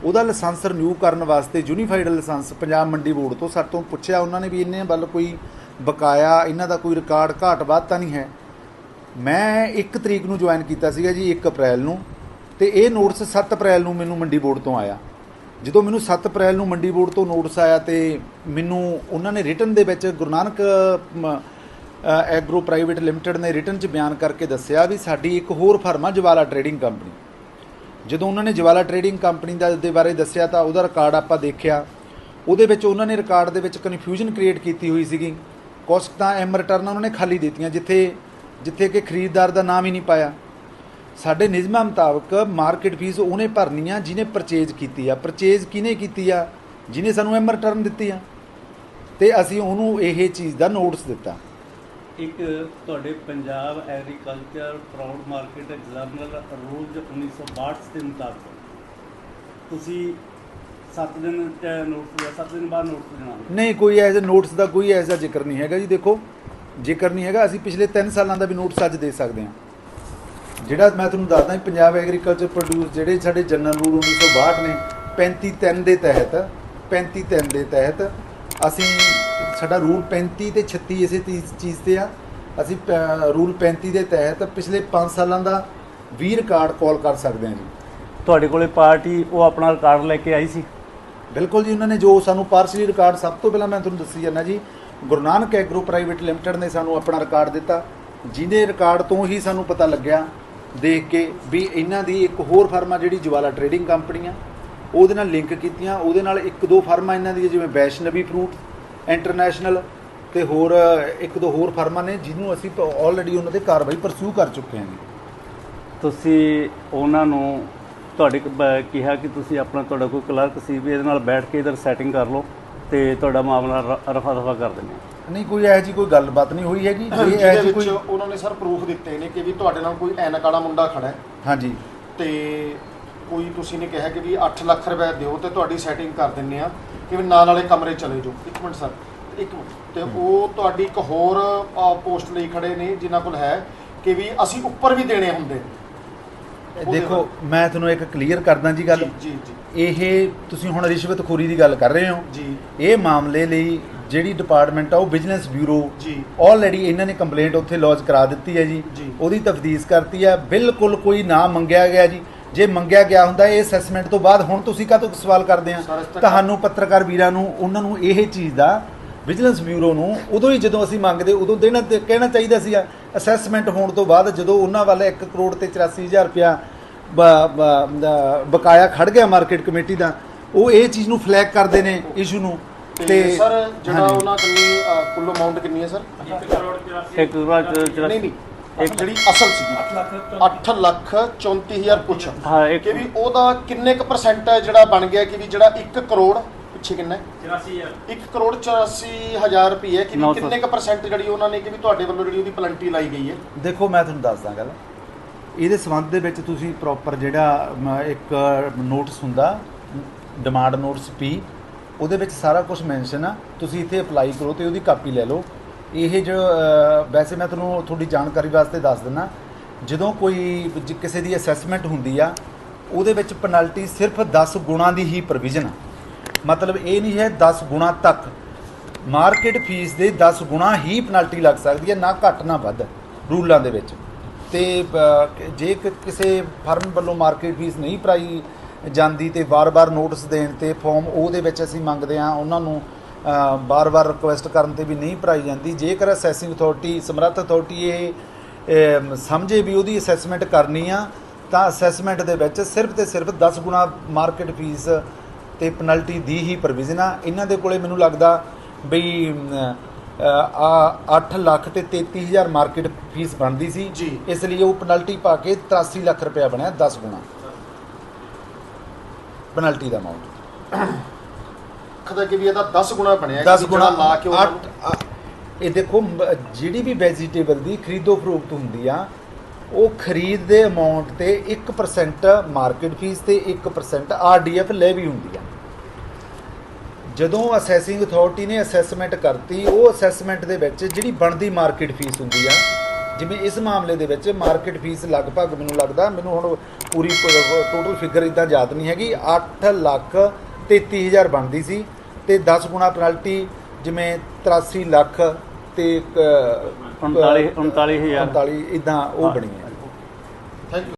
ਉਹਦਾ ਲਾਇਸੈਂਸ ਰਿਨਿਊ ਕਰਨ ਵਾਸਤੇ ਯੂਨੀਫਾਈਡ ਲਾਇਸੈਂਸ ਪੰਜਾਬ ਮੰਡੀ ਬੋਰਡ ਤੋਂ ਸਾਡੇ ਤੋਂ ਪੁੱਛਿਆ। ਉਹਨਾਂ ਨੇ ਵੀ ਇਹਨੇ ਵੱਲ ਕੋਈ ਬਕਾਇਆ, ਇਹਨਾਂ ਦਾ ਕੋਈ ਰਿਕਾਰਡ ਘਾਟ ਵੱਧ ਤਾਂ ਨਹੀਂ ਹੈ। ਮੈਂ 1 ਤਰੀਕ ਨੂੰ ਜੁਆਇਨ ਕੀਤਾ ਸੀਗਾ ਜੀ 1 ਅਪ੍ਰੈਲ ਨੂੰ। ਤੇ ਇਹ ਨੋਟਿਸ 7 ਅਪ੍ਰੈਲ ਨੂੰ ਮੈਨੂੰ ਮੰਡੀ ਬੋਰਡ ਤੋਂ ਆਇਆ। ਜਦੋਂ ਮੈਨੂੰ 7 ਅਪ੍ਰੈਲ ਨੂੰ ਮੰਡੀ ਬੋਰਡ ਤੋਂ ਨੋਟਿਸ ਆਇਆ ਤੇ ਮੈਨੂੰ ਉਹਨਾਂ ਨੇ ਰਿਟਨ ਦੇ ਵਿੱਚ Guru Nanak agro private limited ਨੇ ਰਿਟਨ 'ਚ ਬਿਆਨ ਕਰਕੇ ਦੱਸਿਆ ਵੀ ਸਾਡੀ ਇੱਕ ਹੋਰ ਫਰਮ ਆ, ਜਵਾਲਾ ਟਰੇਡਿੰਗ ਕੰਪਨੀ ਜਦੋਂ ਉਹਨਾਂ ਨੇ ਜਵਾਲਾ ਟਰੇਡਿੰਗ ਕੰਪਨੀ ਦਾ ਦੇ ਬਾਰੇ ਦੱਸਿਆ ਤਾਂ ਉਹਦਾ ਰਿਕਾਰਡ ਆਪਾਂ ਦੇਖਿਆ। ਉਹਦੇ ਵਿੱਚ ਉਹਨਾਂ ਨੇ ਰਿਕਾਰਡ ਦੇ ਵਿੱਚ ਕਨਫਿਊਜ਼ਨ ਕ੍ਰੀਏਟ ਕੀਤੀ ਹੋਈ ਸੀਗੀ। ਕੁਛ ਤਾਂ ਐਮ ਰਿਟਰਨ ਉਹਨਾਂ ਨੇ ਖਾਲੀ ਦਿੱਤੀਆਂ, ਜਿੱਥੇ ਜਿੱਥੇ ਕਿ ਖਰੀਦਦਾਰ ਦਾ ਨਾਮ ਹੀ ਨਹੀਂ ਪਾਇਆ। ਸਾਡੇ ਨਿਯਮਾਂ ਮੁਤਾਬਕ ਮਾਰਕੀਟ ਫੀਸ ਉਹਨੇ ਭਰਨੀ ਆ ਜਿਹਨੇ ਪਰਚੇਜ਼ ਕੀਤੀ ਆ। ਪਰਚੇਜ਼ ਕਿਹਨੇ ਕੀਤੀ ਆ? ਜਿਹਨੇ ਸਾਨੂੰ ਐਮ ਰਿਟਰਨ ਦਿੱਤੀ ਆ। ਤੇ ਅਸੀਂ ਉਹਨੂੰ ਇਹ ਚੀਜ਼ ਦਾ ਨੋਟਿਸ ਦਿੱਤਾ। ਇੱਕ ਤੁਹਾਡੇ Punjab agriculture produce market general rules 1962 ਦੇ ਮੁਤਾਬਕ। ਤੁਸੀਂ 7 ਦਿਨ ਨੋਟਸ ਦਿਆ 7 ਦਿਨ ਬਾਅਦ ਨੋਟਸ ਦੇਣਾ ਨਹੀਂ, ਕੋਈ ਐਜ਼ ਨੋਟਿਸ ਦਾ ਕੋਈ ਐਸਾ ਜ਼ਿਕਰ ਨਹੀਂ ਹੈਗਾ ਜੀ, ਦੇਖੋ। ਜ਼ਿਕਰ ਨਹੀਂ ਹੈਗਾ, ਅਸੀਂ ਪਿਛਲੇ 3 ਸਾਲਾਂ ਦਾ ਵੀ ਨੋਟਸ ਅੱਜ ਦੇ ਸਕਦੇ ਹਾਂ। ਜਿਹੜਾ ਮੈਂ ਤੁਹਾਨੂੰ ਦੱਸਦਾ ਪੰਜਾਬ ਐਗਰੀਕਲਚਰ ਪ੍ਰੋਡਿਊਸ ਜਿਹੜੇ ਸਾਡੇ ਜਨਰਲ ਰੂਲ 1962 ਨੇ 35 3 ਦੇ ਤਹਿਤ 35 3 ਦੇ ਤਹਿਤ, ਅਸੀਂ ਸਾਡਾ ਰੂਲ 35 ਤੇ 36 ਇਸੇ ਚੀਜ਼ ਤੇ ਆ। ਅਸੀਂ ਰੂਲ 35 ਦੇ ਤਹਿਤ ਪਿਛਲੇ 5 ਸਾਲਾਂ ਦਾ 20 ਰਿਕਾਰਡ ਕਾਲ ਕਰ ਸਕਦੇ ਹਾਂ ਜੀ। ਤੁਹਾਡੇ ਕੋਲੇ ਪਾਰਟੀ ਉਹ ਆਪਣਾ ਰਿਕਾਰਡ ਲੈ ਕੇ ਆਈ ਸੀ? ਬਿਲਕੁਲ ਜੀ ਉਹਨਾਂ ਨੇ ਜੋ ਸਾਨੂੰ ਪਾਰਸਲੀ ਰਿਕਾਰਡ ਸਭ ਤੋਂ ਪਹਿਲਾਂ ਮੈਂ ਤੁਹਾਨੂੰ ਦੱਸੀ ਜਾਂਦਾ ਜੀ Guru Nanak agro private limited ਨੇ ਸਾਨੂੰ ਆਪਣਾ ਰਿਕਾਰਡ ਦਿੱਤਾ। ਜਿਹਦੇ ਰਿਕਾਰਡ ਤੋਂ ਹੀ ਸਾਨੂੰ ਪਤਾ ਲੱਗਿਆ ਦੇਖ ਕੇ ਵੀ ਇਹਨਾਂ ਦੀ ਇੱਕ ਹੋਰ ਫਰਮ ਆ ਜਿਹੜੀ ਜਵਾਲਾ ਟਰੇਡਿੰਗ ਕੰਪਨੀ ਆ ਉਹਦੇ ਨਾਲ ਲਿੰਕ ਕੀਤੀਆਂ ਉਹਦੇ ਨਾਲ ਇੱਕ ਦੋ ਫਰਮਾਂ ਇਹਨਾਂ ਦੀ ਜਿਵੇਂ ਵੈਸ਼ਨਵੀ ਫਰੂਟ ਇੰਟਰਨੈਸ਼ਨਲ ਤੇ ਹੋਰ ਇੱਕ ਦੋ ਹੋਰ ਫਰਮਾਂ ਨੇ ਜਿਹਨੂੰ ਅਸੀਂ ਆਲਰੇਡੀ ਉਹਨਾਂ ਤੇ ਕਾਰਵਾਈ ਪਰਸੂ ਕਰ ਚੁੱਕੇ ਹਾਂ ਜੀ। ਤੁਸੀਂ ਉਹਨਾਂ ਨੂੰ ਤੁਹਾਡੇ ਕਿਹਾ ਕਿ ਤੁਸੀਂ ਆਪਣਾ ਤੁਹਾਡਾ ਕੋਈ ਕਲਰਕ ਸੀ ਵੀ ਇਹਦੇ ਨਾਲ ਬੈਠ ਕੇ ਇਧਰ ਸੈਟਿੰਗ ਕਰ ਲਓ ਤੇ ਤੁਹਾਡਾ ਮਾਮਲਾ ਰਫਾ ਦਫਾ ਕਰ ਦਿੰਦੇ ਹਾਂ। ਨਹੀਂ ਕੋਈ ਇਹੋ ਜੀ ਕੋਈ ਗੱਲਬਾਤ ਨਹੀਂ ਹੋਈ ਹੈਗੀ। ਜੇ ਇਹੋ ਜਿਹੀ ਵਿੱਚ ਕੋਈ ਉਹਨਾਂ ਨੇ ਸਰ ਪ੍ਰੂਫ ਦਿੱਤੇ ਨੇ ਕਿ ਵੀ ਤੁਹਾਡੇ ਨਾਲ ਕੋਈ ਐਨਕ ਵਾਲਾ ਮੁੰਡਾ ਖੜਾ ਹੈ। ਹਾਂਜੀ। ਤੇ ਕੋਈ ਤੁਸੀਂ ਨੇ ਕਿਹਾ ਕਿ ਵੀ 8 ਲੱਖ ਰੁਪਏ ਦਿਓ ਤੇ ਤੁਹਾਡੀ ਸੈਟਿੰਗ ਕਰ ਦਿੰਨੇ ਆ ਕਿ ਵੀ ਨਾਲ ਵਾਲੇ ਕਮਰੇ ਚਲੇ ਜਾਓ। ਇੱਕ ਮਿੰਟ ਸਰ ਇੱਕ ਮਿੰਟ। ਤੇ ਉਹ ਤੁਹਾਡੀ ਇੱਕ ਹੋਰ ਪੋਸਟ ਲਈ ਖੜੇ ਨੇ ਜਿਨ੍ਹਾਂ ਕੋਲ ਹੈ ਕਿ ਵੀ ਅਸੀਂ ਉੱਪਰ ਵੀ ਦੇਣੇ ਹੁੰਦੇ ਉਹਦੇ ਦੇਖੋ ਮੈਂ ਤੁਹਾਨੂੰ ਇੱਕ ਕਲੀਅਰ ਕਰਦਾ ਜੀ ਗੱਲ। ਜੀ ਜੀ ਜੀ। ਇਹ ਤੁਸੀਂ ਹੁਣ ਰਿਸ਼ਵਤਖੋਰੀ ਦੀ ਗੱਲ ਕਰ ਰਹੇ ਹੋ। ਜੀ। ਇਹ ਮਾਮਲੇ ਲਈ ਜਿਹੜੀ ਡਿਪਾਰਟਮੈਂਟ ਆ ਉਹ ਵਿਜੀਲੈਂਸ ਬਿਊਰੋ ਜੀ। ਆਲਰੇਡੀ ਇਹਨਾਂ ਨੇ ਕੰਪਲੇਂਟ ਉੱਥੇ ਲੌਜ ਕਰਾ ਦਿੱਤੀ ਹੈ ਜੀ। ਉਹਦੀ ਤਫਤੀਸ਼ ਕਰਤੀ ਹੈ। ਬਿਲਕੁਲ ਕੋਈ ਨਾ ਮੰਗਿਆ ਗਿਆ ਜੀ। ਜੇ ਮੰਗਿਆ ਗਿਆ ਹੁੰਦਾ ਇਹ ਅਸੈਸਮੈਂਟ ਤੋਂ ਬਾਅਦ ਹੁਣ ਤੁਸੀਂ ਕਾਹਤੋਂ ਸਵਾਲ ਕਰਦੇ ਆ? ਤੁਹਾਨੂੰ ਪੱਤਰਕਾਰ ਵੀਰਾਂ ਨੂੰ ਉਹਨਾਂ ਨੂੰ ਇਹ ਚੀਜ਼ ਦਾ ਵਿਜੀਲੈਂਸ ਬਿਊਰੋ ਨੂੰ ਉਦੋਂ ਹੀ ਜਦੋਂ ਅਸੀਂ ਮੰਗਦੇ ਉਦੋਂ ਦੇਣਾ ਤੇ ਕਹਿਣਾ ਚਾਹੀਦਾ ਸੀ ਅਸੈਸਮੈਂਟ ਹੋਣ ਤੋਂ ਬਾਅਦ ਜਦੋਂ ਉਹਨਾਂ ਵੱਲ 1 ਕਰੋੜ ਤੇ 84000 ਰੁਪਇਆ ਬਕਾਇਆ ਖੜ ਗਿਆ ਮਾਰਕੀਟ ਕਮੇਟੀ ਦਾ ਉਹ ਇਹ ਚੀਜ਼ ਨੂੰ ਫਲੈਗ ਕਰਦੇ ਨੇ ਇਸ਼ੂ ਨੂੰ। ਤੇ ਸਰ ਜਿਹੜਾ। ਉਹਨਾਂ ਕੰਨੀ ਕੁੱਲ ਅਮਾਉਂਟ ਕਿੰਨੀ ਹੈ ਸਰ? ਇੱਕ ਕਰੋੜ ਚ- ਨਹੀਂ ਨਹੀਂ। ਇੱਕ ਜਿਹੜੀ ਅਸਲ ਸੀਗੀ। 8 ਲੱਖ 34000 ਕੁਛ ਹਾਂ ਕਿ ਵੀ ਉਹਦਾ ਕਿੰਨੇ ਕੁ ਪਰਸੈਂਟ ਹੈ ਜਿਹੜਾ ਬਣ ਗਿਆ ਕਿ ਵੀ ਜਿਹੜਾ 1 ਕਰੋੜ ਪਿੱਛੇ ਕਿੰਨਾ ਹੈ? 84000 1 ਕਰੋੜ 84000 ਰੁਪਏ ਕਿ ਵੀ। ਕਿੰਨੇ ਕੁ ਪਰਸੈਂਟ ਜਿਹੜੀ ਉਹਨਾਂ ਨੇ ਕਿ ਵੀ ਤੁਹਾਡੇ ਵੱਲੋਂ ਜਿਹੜੀ ਉਹਦੀ ਪਲੰਟੀ ਲਾਈ ਗਈ ਹੈ? ਦੇਖੋ ਮੈਂ ਤੁਹਾਨੂੰ ਦੱਸਦਾ ਗੱਲ। ਇਹਦੇ ਸੰਬੰਧ ਦੇ ਵਿੱਚ ਤੁਸੀਂ ਪ੍ਰੋਪਰ ਜਿਹੜਾ ਇੱਕ ਨੋਟਿਸ ਹੁੰਦਾ ਡਿਮਾਂਡ ਨੋਟਿਸ ਪੀ ਉਹਦੇ ਵਿੱਚ ਸਾਰਾ ਕੁਝ ਮੈਂਸ਼ਨ ਆ। ਤੁਸੀਂ ਇੱਥੇ ਅਪਲਾਈ ਕਰੋ ਤੇ ਉਹਦੀ ਕਾਪੀ ਲੈ ਲਓ। ਇਹ ਜੋ ਵੈਸੇ ਮੈਂ ਤੁਹਾਨੂੰ ਤੁਹਾਡੀ ਜਾਣਕਾਰੀ ਵਾਸਤੇ ਦੱਸ ਦਿੰਦਾ। ਜਦੋਂ ਕੋਈ ਕਿਸੇ ਦੀ ਅਸੈਸਮੈਂਟ ਹੁੰਦੀ ਆ, ਉਹਦੇ ਵਿੱਚ ਪੈਨਲਟੀ ਸਿਰਫ 10 ਗੁਣਾ ਦੀ ਹੀ ਪ੍ਰੋਵੀਜ਼ਨ ਆ। ਮਤਲਬ ਇਹ ਨਹੀਂ ਹੈ 10 ਗੁਣਾ ਤੱਕ। ਮਾਰਕੀਟ ਫੀਸ ਦੇ 10 ਗੁਣਾ ਹੀ ਪੈਨਲਟੀ ਲੱਗ ਸਕਦੀ ਹੈ ਨਾ ਘੱਟ, ਨਾ ਵੱਧ ਰੂਲਾਂ ਦੇ ਵਿੱਚ। ਤੇ ਜੇ ਕਿਸੇ ਫਰਮ ਵੱਲੋਂ ਮਾਰਕੀਟ ਫੀਸ ਨਹੀਂ ਭਰਾਈ ਜਾਂਦੀ ਤੇ ਵਾਰ-ਵਾਰ ਨੋਟਿਸ ਦੇਣ ਤੇ ਫਾਰਮ ਉਹਦੇ ਵਿੱਚ ਅਸੀਂ ਮੰਗਦੇ ਹਾਂ ਉਹਨਾਂ ਨੂੰ ਵਾਰ-ਵਾਰ ਰਿਕੁਐਸਟ ਕਰਨ ਤੇ ਵੀ ਨਹੀਂ ਭਰਾਈ ਜਾਂਦੀ। ਜੇਕਰ ਅਸੈਸਿੰਗ ਅਥਾਰਟੀ ਸਮਰੱਥ ਅਥਾਰਟੀ ਇਹ ਸਮਝੇ ਵੀ ਉਹਦੀ ਅਸੈਸਮੈਂਟ ਕਰਨੀ ਆ ਤਾਂ ਅਸੈਸਮੈਂਟ ਦੇ ਵਿੱਚ ਸਿਰਫ ਤੇ ਸਿਰਫ 10 ਗੁਣਾ ਮਾਰਕੀਟ ਫੀਸ ਤੇ ਪੈਨਲਟੀ ਦੀ ਹੀ ਪ੍ਰੋਵੀਜ਼ਨ ਆ। ਇਹਨਾਂ ਦੇ ਕੋਲੇ ਮੈਨੂੰ ਲੱਗਦਾ ਬਈ ਅ, ਆ 8 ਲੱਖ ਤੇ 33000 ਮਾਰਕੀਟ ਫੀਸ ਬਣਦੀ ਸੀ। ਇਸ ਲਈ ਉਹ ਪੈਨਲਟੀ ਪਾ ਕੇ 83 ਲੱਖ ਰੁਪਇਆ ਬਣਿਆ 10 ਗੁਣਾ। ਪੈਨਲਟੀ ਦਾ ਅਮਾਉਂਟ ਖਦਾ ਕਿ ਵੀ ਇਹਦਾ 10 ਗੁਣਾ ਬਣਿਆ ਕਿ 10 ਵੀ ਗੁਣਾ ਲਾ ਕੇ ਉਹਨਾਂ ਇਹ ਦੇਖੋ ਜਿਹੜੀ ਵੀ ਵੈਜੀਟੇਬਲ ਦੀ ਖਰੀਦੋ ਫਰੋਖਤ ਹੁੰਦੀ ਆ ਉਹ ਖਰੀਦ ਦੇ ਅਮਾਉਂਟ ਤੇ 1% ਮਾਰਕੀਟ ਫੀਸ ਤੇ 1% ਆਰਡੀਐਫ ਲੈਵੀ ਹੁੰਦੀ ਆ। ਜਦੋਂ ਅਸੈਸਿੰਗ ਅਥਾਰਟੀ ਨੇ ਅਸੈਸਮੈਂਟ ਕਰਤੀ ਉਹ ਅਸੈਸਮੈਂਟ ਦੇ ਵਿੱਚ ਜਿਹੜੀ ਬਣਦੀ ਮਾਰਕੀਟ ਫੀਸ ਹੁੰਦੀ ਆ ਜਿਵੇਂ ਇਸ ਮਾਮਲੇ ਦੇ ਵਿੱਚ ਮਾਰਕੀਟ ਫੀਸ ਲਗਭਗ ਮੈਨੂੰ ਲੱਗਦਾ ਮੈਨੂੰ ਹੁਣ ਪੂਰੀ ਟੋਟਲ ਫਿਗਰ ਇਦਾਂ ਯਾਦ ਨਹੀਂ ਹੈਗੀ 8 ਲੱਖ 33000 ਬਣਦੀ ਸੀ। ਤੇ 10 ਗੁਣਾ ਪੈਨਲਟੀ ਜਿਵੇਂ 83 ਲੱਖ ਤੇ 39 39000 39 ਇਦਾਂ ਉਹ। ਬਣੀ ਹੈ। Thank you